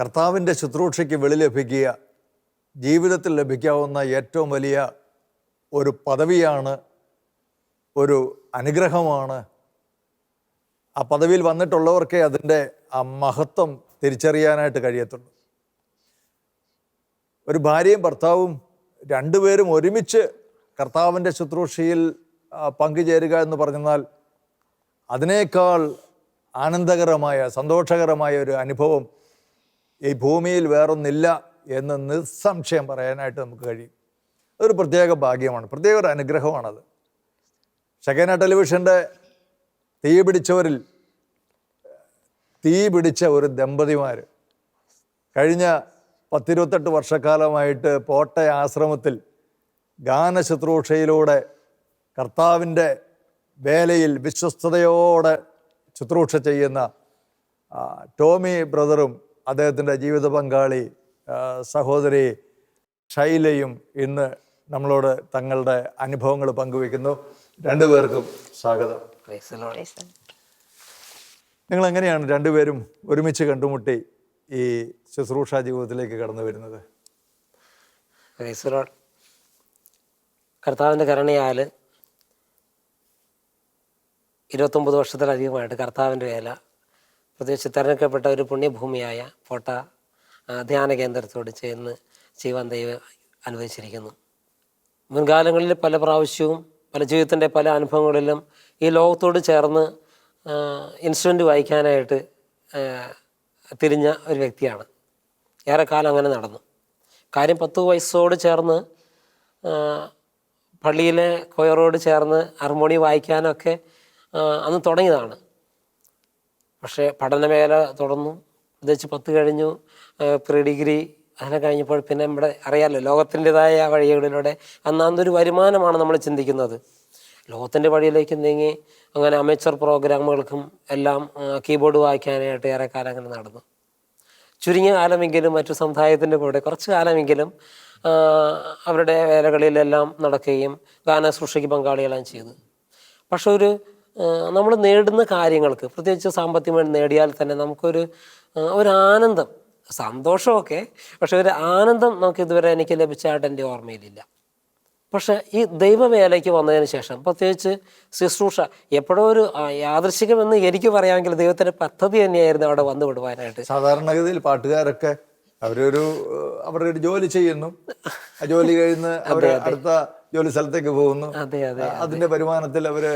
കർത്താവിന്റെ ശുശ്രൂഷയ്ക്ക് വെളി ലഭിക്കുക ജീവിതത്തിൽ ലഭിക്കാവുന്ന ഏറ്റവും വലിയ ഒരു പദവിയാണ് ഒരു അനുഗ്രഹമാണ്. ആ പദവിയിൽ വന്നിട്ടുള്ളവർക്കേ അതിന്റെ ആ മഹത്വം തിരിച്ചറിയാനായിട്ട് കഴിയത്തുള്ളൂ. ഒരു ഭാര്യയും ഭർത്താവും രണ്ടുപേരും ഒരുമിച്ച് കർത്താവിന്റെ ശുശ്രൂഷയിൽ പങ്കുചേരുക എന്ന് പറഞ്ഞാൽ അതിനേക്കാൾ ആനന്ദകരമായ സന്തോഷകരമായ ഒരു അനുഭവം ഈ ഭൂമിയിൽ വേറൊന്നില്ല എന്ന് നിസ്സംശയം പറയാനായിട്ട് നമുക്ക് കഴിയും. അതൊരു പ്രത്യേക ഭാഗ്യമാണ് പ്രത്യേക ഒരു അനുഗ്രഹമാണത്. ഷെക്കേന ടെലിവിഷന്റെ തീ പിടിച്ചവരിൽ തീ പിടിച്ച ഒരു ദമ്പതിമാർ കഴിഞ്ഞ പത്തിരുപത്തെട്ട് വർഷക്കാലമായിട്ട് പോട്ടയ ആശ്രമത്തിൽ ഗാനശുശ്രൂഷയിലൂടെ കർത്താവിന്റെ വേലയിൽ വിശ്വസ്തയോടെ ശുശ്രൂഷ ചെയ്യുന്ന ടോമി ബ്രദറും അദ്ദേഹത്തിന്റെ ജീവിത പങ്കാളി സഹോദരി ഷൈലയും ഇന്ന് നമ്മളോട് തങ്ങളുടെ അനുഭവങ്ങൾ പങ്കുവെക്കുന്നു രണ്ടുപേർക്കും സ്വാഗതം നിങ്ങൾ എങ്ങനെയാണ് രണ്ടുപേരും ഒരുമിച്ച് കണ്ടുമുട്ടി ഈ ശുശ്രൂഷ ജീവിതത്തിലേക്ക് കടന്നു വരുന്നത്. കർത്താവിന്റെ കരുണയാൽ ഇരുപത്തൊമ്പത് വർഷത്തിലധികമായിട്ട് കർത്താവിന്റെ വേല പ്രത്യേകിച്ച് തിരഞ്ഞെടുക്കപ്പെട്ട ഒരു പുണ്യഭൂമിയായ ഫോട്ട ധ്യാന കേന്ദ്രത്തോട് ചേർന്ന് ചെയ്യുവാൻ ദൈവം അനുവദിച്ചിരിക്കുന്നു. മുൻകാലങ്ങളിൽ പല പ്രാവശ്യവും പല ജീവിതത്തിന്റെ പല അനുഭവങ്ങളിലും ഈ ലോകത്തോട് ചേർന്ന് ഇൻസ്ട്രുമെന്റ് വായിക്കാനായിട്ട് തിരിഞ്ഞ ഒരു വ്യക്തിയാണ്. ഏറെക്കാലം അങ്ങനെ നടന്നു. കാര്യം പത്ത് വയസ്സോട് ചേർന്ന് പള്ളിയിലെ കൊയറോട് ചേർന്ന് ഹാർമോണി വായിക്കാനൊക്കെ അന്ന് തുടങ്ങിയതാണ്. പക്ഷേ പഠനമേഖല തുടർന്നു. പ്രത്യേകിച്ച് പത്ത് കഴിഞ്ഞു പ്രീ ഡിഗ്രി അങ്ങനെ കഴിഞ്ഞപ്പോൾ പിന്നെ നമ്മുടെ അറിയാമല്ലോ ലോകത്തിന്റെതായ വഴികളിലൂടെ അന്നാന്തൊരു വരുമാനമാണ് നമ്മൾ ചിന്തിക്കുന്നത്. ലോകത്തിന്റെ വഴിയിലേക്ക് നീങ്ങി അങ്ങനെ അമേച്ചർ പ്രോഗ്രാമുകൾക്കും എല്ലാം കീബോർഡ് വായിക്കാനായിട്ട് ഏറെ കാലം അങ്ങനെ നടന്നു. ചുരുങ്ങിയ കാലമെങ്കിലും മറ്റു സമുദായത്തിന്റെ കൂടെ കുറച്ച് കാലമെങ്കിലും അവരുടെ വേലകളിലെല്ലാം നടക്കുകയും ഗാനസൃഷ്ടിക്ക് പങ്കാളികളാണ് ചെയ്തു. പക്ഷെ ഒരു നമ്മൾ നേടുന്ന കാര്യങ്ങൾക്ക് പ്രത്യേകിച്ച് സാമ്പത്തികമായി നേടിയാൽ തന്നെ നമുക്കൊരു ഒരു ആനന്ദം സന്തോഷമൊക്കെ പക്ഷെ ഒരു ആനന്ദം നമുക്ക് ഇതുവരെ എനിക്ക് ലഭിച്ചതായിട്ട് എന്റെ ഓർമ്മയിലില്ല. പക്ഷെ ഈ ദൈവവേലയ്ക്ക് വന്നതിന് ശേഷം പ്രത്യേകിച്ച് ശുശ്രൂഷ എപ്പോഴോ ഒരു യാദൃശികമെന്ന് എനിക്ക് പറയാമെങ്കിൽ ദൈവത്തിന്റെ പദ്ധതി തന്നെയായിരുന്നു അവിടെ വന്നു വിടുവാനായിട്ട്. സാധാരണഗതിയിൽ പാട്ടുകാരൊക്കെ അവരൊരു അവരുടെ ഒരു ജോലി ചെയ്യുന്നു. ആ ജോലി കഴിയുന്ന അവർ അടുത്ത ജോലി സ്ഥലത്തേക്ക് പോകുന്നു. അതെ അതെ അതിന്റെ വരുമാനത്തിൽ അവർ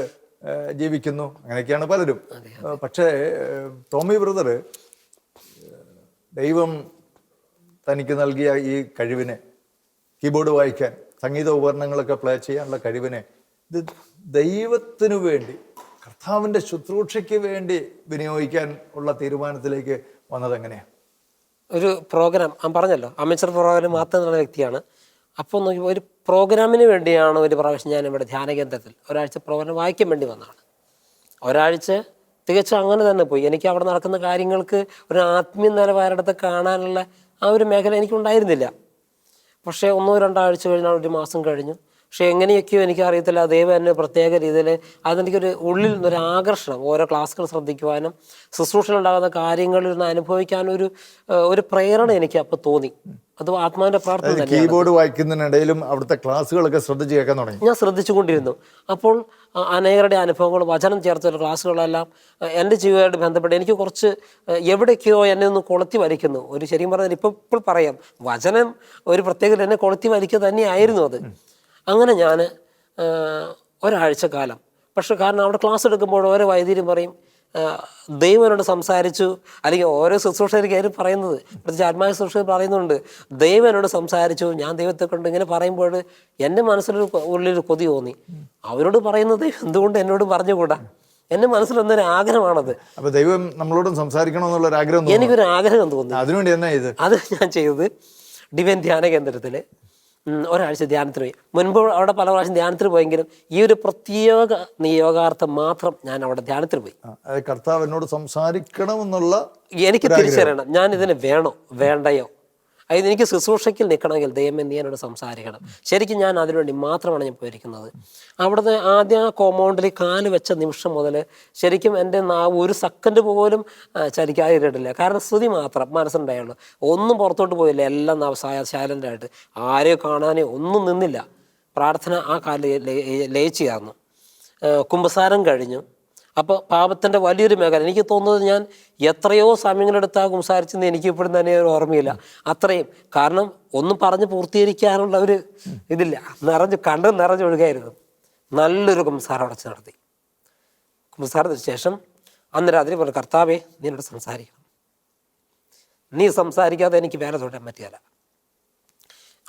ജീവിക്കുന്നു. അങ്ങനെയൊക്കെയാണ് പലരും. പക്ഷേ ടോമി ബ്രദർ ദൈവം തനിക്ക് നൽകിയ ഈ കഴിവിനെ കീബോർഡ് വായിക്കാൻ സംഗീത ഉപകരണങ്ങളൊക്കെ പ്ലേ ചെയ്യാനുള്ള കഴിവിനെ ഇത് ദൈവത്തിനു വേണ്ടി കർത്താവിന്റെ ശുശ്രൂഷയ്ക്ക് വേണ്ടി വിനിയോഗിക്കാൻ ഉള്ള തീരുമാനത്തിലേക്ക് വന്നത് എങ്ങനെയാണ്? ഒരു പ്രോഗ്രാം ഞാൻ പറഞ്ഞല്ലോ അമേച്ചർ പ്രോഗ്രാം മാത്രം നടന്ന വ്യക്തിയാണ്. അപ്പോൾ നോക്കിയപ്പോൾ ഒരു പ്രോഗ്രാമിന് വേണ്ടിയാണ് ഒരു പ്രാവശ്യം ഞാൻ ഇവിടെ ധ്യാന കേന്ദ്രത്തിൽ ഒരാഴ്ച പ്രോഗ്രാം വായിക്കാൻ വേണ്ടി വന്നതാണ്. ഒരാഴ്ച തികച്ചും അങ്ങനെ തന്നെ പോയി. എനിക്ക് അവിടെ നടക്കുന്ന കാര്യങ്ങൾക്ക് ഒരു ആത്മീയ നിലവാരത്തെ കാണാനുള്ള ആ ഒരു മേഖല എനിക്കുണ്ടായിരുന്നില്ല. പക്ഷേ ഒന്നോ രണ്ടോ ആഴ്ച കഴിഞ്ഞാൽ ഒരു മാസം കഴിഞ്ഞു. പക്ഷേ എങ്ങനെയൊക്കെയോ എനിക്ക് അറിയത്തില്ല ദൈവം എന്നെ പ്രത്യേക രീതിയിൽ അതെനിക്കൊരു ഉള്ളിൽ നിന്നൊരു ആകർഷണം. ഓരോ ക്ലാസ്സുകൾ ശ്രദ്ധിക്കുവാനും ശുശ്രൂഷയിലുണ്ടാകുന്ന കാര്യങ്ങളിൽ നിന്ന് അനുഭവിക്കാനും ഒരു ഒരു പ്രേരണ എനിക്ക് അപ്പോൾ തോന്നി. അത് ആത്മാവിന്റെ പ്രാർത്ഥന കീബോർഡ് വായിക്കുന്നതിനിടയിലും അവിടുത്തെ ക്ലാസ്സുകളൊക്കെ ശ്രദ്ധിച്ചു കേൾക്കാൻ തുടങ്ങി. ഞാൻ ശ്രദ്ധിച്ചുകൊണ്ടിരുന്നു. അപ്പോൾ അനേകരുടെ അനുഭവങ്ങൾ വചനം ചേർത്തുള്ള ക്ലാസ്സുകളെല്ലാം എന്റെ ജീവിതമായിട്ട് ബന്ധപ്പെട്ട് എനിക്ക് കുറച്ച് എവിടേക്കോ എന്നെ ഒന്ന് കൊളുത്തി വലിക്കുന്നു. ഒരു ശരിയും പറഞ്ഞാൽ ഇപ്പോൾ ഇപ്പോൾ പറയാം വചനം ഒരു പ്രത്യേകത എന്നെ കൊളുത്തി വലിക്കുക തന്നെയായിരുന്നു അത്. അങ്ങനെ ഞാൻ ഒരാഴ്ച കാലം. പക്ഷെ കാരണം അവിടെ ക്ലാസ് എടുക്കുമ്പോൾ ഓരോ വൈദ്യരും പറയും ദൈവനോട് ദൈവം സംസാരിച്ചു. അല്ലെങ്കിൽ ഓരോ ശുശ്രൂഷകരും പറയുന്നത്. പ്രത്യേകിച്ച് ആത്മായ ശുശ്രൂഷ പറയുന്നുണ്ട്. ദൈവനോട് സംസാരിച്ചു. ഞാൻ ദൈവത്തെ കൊണ്ട് ഇങ്ങനെ പറയുമ്പോൾ എന്റെ മനസ്സിലൊരു ഉള്ളിലൊരു കൊതി തോന്നി. അവരോട് പറയുന്നത് എന്തുകൊണ്ട് എന്നോട് പറഞ്ഞുകൂടാ? എന്റെ മനസ്സിൽ എന്തൊരു ആഗ്രഹമാണത്. അപ്പൊ ദൈവം നമ്മളോടും സംസാരിക്കണമെന്നുള്ള ഒരു ആഗ്രഹം. എനിക്കൊരു ആഗ്രഹം തോന്നി. അതിനുവേണ്ടി എന്നാ ഇത്? അത് ഞാൻ ചെയ്തത് ഡിവൈൻ ധ്യാന കേന്ദ്രത്തിൽ ഒരാഴ്ച ധ്യാനത്തിന് പോയി. മുൻപ് അവിടെ പല പ്രാവശ്യം ധ്യാനത്തിന് പോയെങ്കിലും ഈ ഒരു പ്രത്യേക നിയോഗാർത്ഥം മാത്രം ഞാൻ അവിടെ ധ്യാനത്തിന് പോയി. കർത്താവ് എന്നോട് സംസാരിക്കണം എന്നുള്ള എനിക്ക് തിരിച്ചറിയണം. ഞാൻ ഇതിന് വേണോ? വേണ്ടയോ? അതായത് എനിക്ക് ശുശ്രൂഷയ്ക്ക് നിൽക്കണമെങ്കിൽ ദൈവമേ നീ എന്നോട് സംസാരിക്കണം. ശരിക്കും ഞാൻ അതിനുവേണ്ടി മാത്രമാണ് ഞാൻ പോയിരിക്കുന്നത്. അവിടുന്ന് ആദ്യം ആ കോമ്പൗണ്ടിൽ കാൽ വെച്ച നിമിഷം മുതൽ ശരിക്കും എന്റെ നാവ് ഒരു സെക്കൻഡ് പോലും ചലിക്കാതിരുന്നിട്ടില്ല കാരണം സ്തുതി മാത്രം മനസ്സുണ്ടായുള്ളൂ. ഒന്നും പുറത്തോട്ട് പോയില്ല. എല്ലാം നാവ് സൈലന്റായിട്ട് ആരെയും കാണാനേ ഒന്നും നിന്നില്ല. പ്രാർത്ഥന ആ കാലിൽ ലയ- ലയിച്ചു ചേർന്നു. കുമ്പസാരം കഴിഞ്ഞു. അപ്പോൾ പാപത്തിന്റെ വലിയൊരു മേഖല. എനിക്ക് തോന്നുന്നത് ഞാൻ എത്രയോ സമയങ്ങളെടുത്താ സംസാരിച്ചെന്ന് എനിക്ക് ഇപ്പോഴും തന്നെ ഒരു ഓർമ്മയില്ല. അത്രയും. കാരണം ഒന്നും പറഞ്ഞ് പൂർത്തീകരിക്കാനുള്ള ഒരു ഇതില്ല. നിറഞ്ഞ് കണ്ട് നിറഞ്ഞൊഴുകായിരുന്നു നല്ലൊരു കുംസാരം അടച്ച് നടത്തി. കുംസാരത്തിന് ശേഷം അന്ന് രാത്രി പറഞ്ഞു കർത്താവേ നീ എന്നോട് സംസാരിക്കണം. നീ സംസാരിക്കാതെ എനിക്ക് വേറെ തൊടാൻ പറ്റിയല്ല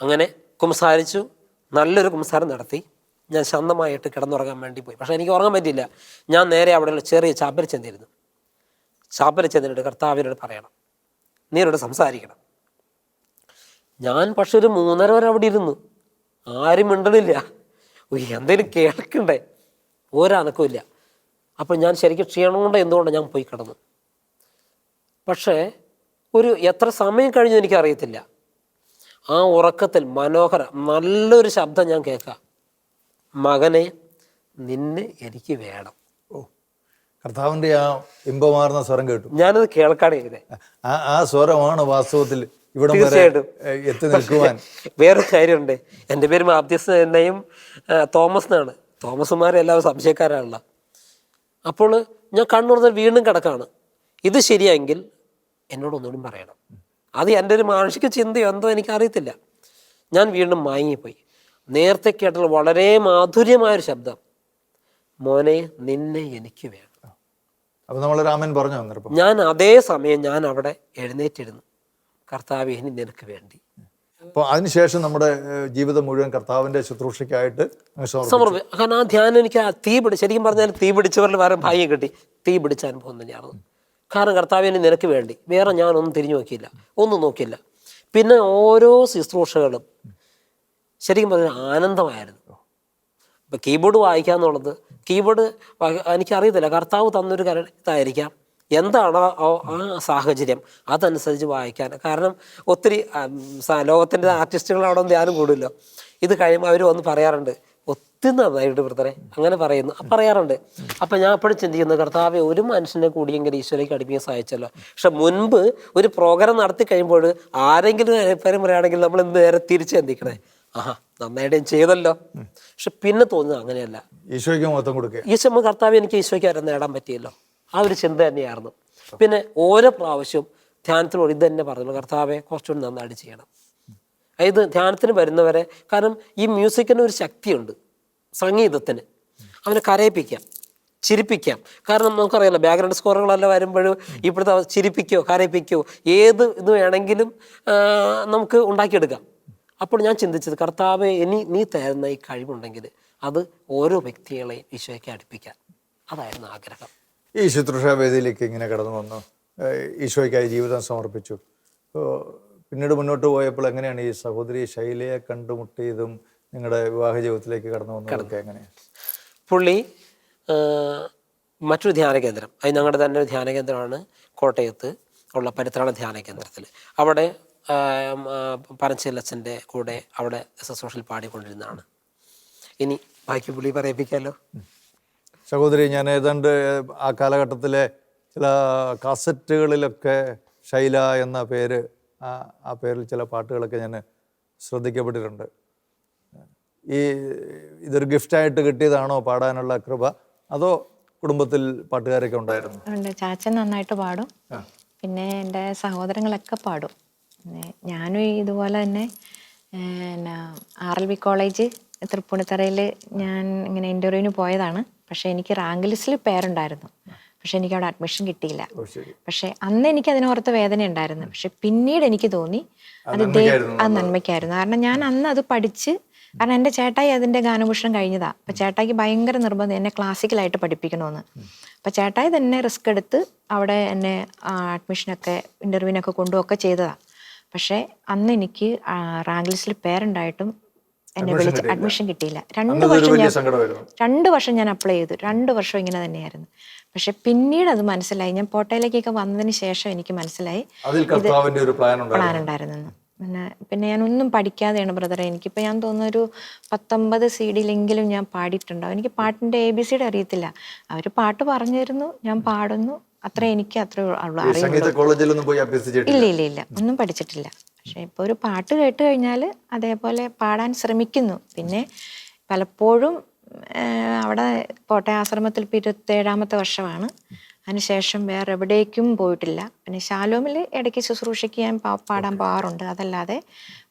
അങ്ങനെ കുംസാരിച്ചു നല്ലൊരു കുംസാരം നടത്തി. ഞാൻ ശാന്തമായിട്ട് കിടന്നുറങ്ങാൻ വേണ്ടി പോയി. പക്ഷേ എനിക്ക് ഉറങ്ങാൻ പറ്റിയില്ല. ഞാൻ നേരെ അവിടെയുള്ള ചെറിയ ചാപ്പൽ ചെന്നിരുന്നു. ചാപ്പൽ ചെന്നിട്ട് കർത്താവിനോട് പറയണം. നീരോട് സംസാരിക്കണം. ഞാൻ പക്ഷെ ഒരു മൂന്നര വരെ അവിടെ ഇരുന്നു. ആരും മിണ്ടണില്ല. എന്തേലും കേൾക്കണ്ടേ? ഒരനക്കമില്ല അപ്പം ഞാൻ ശരിക്കും ക്ഷീണം കൊണ്ട് എന്തുകൊണ്ടാണ് ഞാൻ പോയി കിടന്നു? പക്ഷേ ഒരു എത്ര സമയം കഴിഞ്ഞു എനിക്കറിയത്തില്ല. ആ ഉറക്കത്തിൽ മനോഹര നല്ലൊരു ശബ്ദം ഞാൻ കേൾക്കാം. മകനെ നിന്നെ എനിക്ക് വേണം. ഓ കർത്താവിന്റെ ആ ഇമ്പമാർന്ന സ്വരം കേട്ടു. ഞാനത് കേൾക്കാണ് ചെയ്തേ ആ ആ സ്വരമാണ് വാസ്തവത്തിൽ ഇവിടം എത്തി നിൽക്കുവാൻ. വേറൊരു കാര്യമുണ്ട്. എന്റെ പേര് മാബ്ദിസ് എന്നെയും തോമസ് എന്നാണ്. തോമസുമാരെ എല്ലാവരും സംശയക്കാരാണല്ലോ. അപ്പോൾ ഞാൻ കണ്ണുറന്ന് വീണ്ടും കിടക്കാണ്. ഇത് ശരിയെങ്കിൽ എന്നോട് ഒന്നുകൂടി പറയണം. അത് എന്റെ ഒരു മാനുഷിക ചിന്തയോ എന്തോ എനിക്കറിയത്തില്ല. ഞാൻ വീണ്ടും മയങ്ങിപ്പോയി. നേരത്തെ കേട്ടുള്ള വളരെ മാധുര്യമായൊരു ശബ്ദം. മോനെ നിന്നെ എനിക്ക് വേണം. അപ്പൊ നമ്മൾ രാമൻ പറഞ്ഞു ഞാൻ അതേ സമയം ഞാൻ അവിടെ എഴുന്നേറ്റിരുന്നു. കർത്താവ് ഇനി നിനക്ക് വേണ്ടി. അപ്പോൾ അതിനുശേഷം നമ്മുടെ ജീവിതം മുഴുവൻ കർത്താവിന്റെ ശുശ്രൂഷയ്ക്കായിട്ട്. സമർപ്പി കാരണം ആ ധ്യാനം എനിക്ക് ആ തീ പിടി ശരിക്കും പറഞ്ഞാൽ തീ പിടിച്ചവരിൽ വേറെ ഭാഗ്യം കിട്ടി. തീ പിടിച്ച അനുഭവം തന്നെയാണ് കാരണം കർത്താവിന് നിനക്ക് വേണ്ടി. വേറെ ഞാനൊന്നും തിരിഞ്ഞു നോക്കിയില്ല. ഒന്നും നോക്കിയില്ല. പിന്നെ ഓരോ ശുശ്രൂഷകളും ശരിക്കും പറഞ്ഞാൽ ആനന്ദമായിരുന്നു. ഇപ്പം കീബോർഡ് വായിക്കുക എന്നുള്ളത് കീബോർഡ് എനിക്കറിയത്തില്ല കർത്താവ് തന്നൊരു ഇതായിരിക്കാം. എന്താണ് ആ- സാഹചര്യം? അതനുസരിച്ച് വായിക്കാൻ. കാരണം ഒത്തിരി ലോകത്തിന്റെ ആർട്ടിസ്റ്റുകളാണോ ധ്യാനം കൂടുമല്ലോ. ഇത് കഴിയുമ്പോൾ അവർ വന്ന് പറയാറുണ്ട് ഒത്തിരി നന്നായിട്ട് വൃത്തരെ അങ്ങനെ പറയുന്നു പറയാറുണ്ട്. അപ്പം ഞാൻ അപ്പോഴും ചിന്തിക്കുന്നത് കർത്താവെ ഒരു മനുഷ്യനെ കൂടിയെങ്കിലും ഈശ്വരയ്ക്ക് അടുപ്പിക്കാൻ സഹായിച്ചല്ലോ. പക്ഷെ മുൻപ് ഒരു പ്രോഗ്രാം നടത്തി കഴിയുമ്പോൾ ആരെങ്കിലും പേരും പറയുകയാണെങ്കിൽ നമ്മൾ ഇന്ന് നേരെ തിരിച്ച് ചിന്തിക്കണേ. ആഹാ നന്നായിട്ട് ഞാൻ ചെയ്തല്ലോ. പക്ഷെ പിന്നെ തോന്നുന്നത് അങ്ങനെയല്ല. ഈശോയ്ക്ക് മൊത്തം കൊടുക്കുക. ഈശോ കർത്താവ് എനിക്ക് ഈശോയ്ക്ക് ആരും നേടാൻ പറ്റിയല്ലോ. ആ ഒരു ചിന്ത തന്നെയായിരുന്നു. പിന്നെ ഓരോ പ്രാവശ്യവും ധ്യാനത്തിനോട് ഇത് തന്നെ പറഞ്ഞു കർത്താവെ കുറച്ചുകൂടി നന്നായിട്ട് ചെയ്യണം. അതായത് ധ്യാനത്തിന് വരുന്നവരെ കാരണം ഈ മ്യൂസിക്കിന് ഒരു ശക്തിയുണ്ട് സംഗീതത്തിന്. അവനെ കരയിപ്പിക്കാം ചിരിപ്പിക്കാം. കാരണം നമുക്കറിയാലോ ബാക്ക്ഗ്രൗണ്ട് സ്കോറുകളെല്ലാം വരുമ്പോഴും ഇപ്പോഴത്തെ ചിരിപ്പിക്കോ കരയിപ്പിക്കോ ഏത് ഇത് വേണമെങ്കിലും നമുക്ക് ഉണ്ടാക്കിയെടുക്കാം. അപ്പോൾ ഞാൻ ചിന്തിച്ചത് കർത്താവെ ഇനി നീ തരുന്ന ഈ കഴിവുണ്ടെങ്കിൽ അത് ഓരോ വ്യക്തികളെയും ഈശോയ്ക്ക് അടുപ്പിക്കാൻ. അതായിരുന്നു ആഗ്രഹം. ഈ ശുശ്രൂഷ വേദിയിലേക്ക് ഇങ്ങനെ കടന്നു വന്നു. ഈശോയ്ക്കായി ജീവിതം സമർപ്പിച്ചു. പിന്നീട് മുന്നോട്ട് പോയപ്പോൾ എങ്ങനെയാണ് ഈ സഹോദരി ശൈലയെ കണ്ടുമുട്ടിയതും നിങ്ങളുടെ വിവാഹ ജീവിതത്തിലേക്ക് കടന്നു വന്നതൊക്കെ എങ്ങനെയാണ്? പുള്ളി മറ്റൊരു ധ്യാന കേന്ദ്രം. അത് ഞങ്ങളുടെ തന്നെ ഒരു ധ്യാന കേന്ദ്രമാണ് കോട്ടയത്ത് ഉള്ള പരിത്രാണ ധ്യാന കേന്ദ്രത്തിൽ. അവിടെ പനച്ചിലച്ചന്റെ കൂടെ അവിടെ ശുശ്രൂഷയിൽ പാടിക്കൊണ്ടിരുന്നതാണ്. ഇനി ബാക്കി പുള്ളി പറയിപ്പിക്കാമല്ലോ സഹോദരി ഞാൻ ഏതാണ്ട് ആ കാലഘട്ടത്തിലെ ചില കാസറ്റുകളിലൊക്കെ ശൈല എന്ന പേര് ആ ആ പേരിൽ ചില പാട്ടുകളൊക്കെ ഞാൻ ശ്രദ്ധിക്കപ്പെട്ടിട്ടുണ്ട്. ഈ ഇതൊരു ഗിഫ്റ്റായിട്ട് കിട്ടിയതാണോ പാടാനുള്ള കൃപ? അതോ കുടുംബത്തിൽ പാട്ടുകാരൊക്കെ ഉണ്ടായിരുന്നു? ഉണ്ട്. ചാച്ചൻ നന്നായിട്ട് പാടും. പിന്നെ എന്റെ സഹോദരങ്ങളൊക്കെ പാടും. ഞാനും ഇതുപോലെ തന്നെ ആർ എൽ ബി കോളേജ് തൃപ്പൂണിത്തറയിൽ ഞാൻ ഇങ്ങനെ ഇന്റർവ്യൂവിന് പോയതാണ്. പക്ഷേ എനിക്ക് റാങ്ക് ലിസ്റ്റിൽ പേരുണ്ടായിരുന്നു. പക്ഷേ എനിക്ക് അവിടെ അഡ്മിഷൻ കിട്ടിയില്ല. പക്ഷേ അന്ന് എനിക്ക് അതിനോർത്ത് വേദന ഉണ്ടായിരുന്നു. പക്ഷെ പിന്നീട് എനിക്ക് തോന്നി അത് അത് നന്മയ്ക്കായിരുന്നു. കാരണം ഞാൻ അന്ന് അത് പഠിച്ച് കാരണം എന്റെ ചേട്ടായി അതിന്റെ ഗാനഭൂഷണം കഴിഞ്ഞതാ. അപ്പം ചേട്ടായിക്ക് ഭയങ്കര നിർബന്ധം എന്നെ ക്ലാസിക്കലായിട്ട് പഠിപ്പിക്കണമെന്ന് അപ്പം ചേട്ടായി തന്നെ റിസ്ക് എടുത്ത് അവിടെ എന്നെ അഡ്മിഷനൊക്കെ ഇന്റർവ്യൂവിനൊക്കെ കൊണ്ടുപോകൊക്കെ ചെയ്തതാ. പക്ഷെ അന്ന് എനിക്ക് റാങ്ക് ലിസ്റ്റിൽ പേരുണ്ടായിട്ടും എന്നെ വിളിച്ച് അഡ്മിഷൻ കിട്ടിയില്ല. രണ്ട് വർഷം ഞാൻ രണ്ട് വർഷം ഞാൻ അപ്ലൈ ചെയ്തു. രണ്ട് വർഷം ഇങ്ങനെ തന്നെയായിരുന്നു. പക്ഷെ പിന്നീട് അത് മനസ്സിലായി. ഞാൻ പോട്ടയിലേക്കൊക്കെ വന്നതിന് ശേഷം എനിക്ക് മനസ്സിലായി. പ്ലാൻ ഉണ്ടായിരുന്നു. പിന്നെ പിന്നെ ഞാൻ ഒന്നും പഠിക്കാതെയാണ് ബ്രദറെ എനിക്കിപ്പോൾ ഞാൻ തോന്നുന്നു ഒരു പത്തൊമ്പത് സി ഡിയിലെങ്കിലും ഞാൻ പാടിയിട്ടുണ്ടാവും. എനിക്ക് പാട്ടിന്റെ എ ബി സിയുടെ അറിയത്തില്ല. അവർ പാട്ട് പറഞ്ഞു തരുന്നു ഞാൻ പാടുന്നു. അത്ര എനിക്ക് അത്ര സംഗീത കോളേജിലൊന്നും പോയി അഭ്യസിച്ചിട്ടില്ല? ഇല്ല ഇല്ല ഇല്ല. ഒന്നും പഠിച്ചിട്ടില്ല. പക്ഷെ ഇപ്പോൾ ഒരു പാട്ട് കേട്ട് കഴിഞ്ഞാൽ അതേപോലെ പാടാൻ ശ്രമിക്കുന്നു. പിന്നെ പലപ്പോഴും അവിടെ കോട്ടയം ആശ്രമത്തിൽ ഇപ്പോൾ ഇരുപത്തേഴാമത്തെ വർഷമാണ്. അതിനുശേഷം വേറെ എവിടേക്കും പോയിട്ടില്ല. പിന്നെ ശാലോമിൽ ഇടയ്ക്ക് ശുശ്രൂഷയ്ക്ക് ഞാൻ പാടാൻ പോകാറുണ്ട് അതല്ലാതെ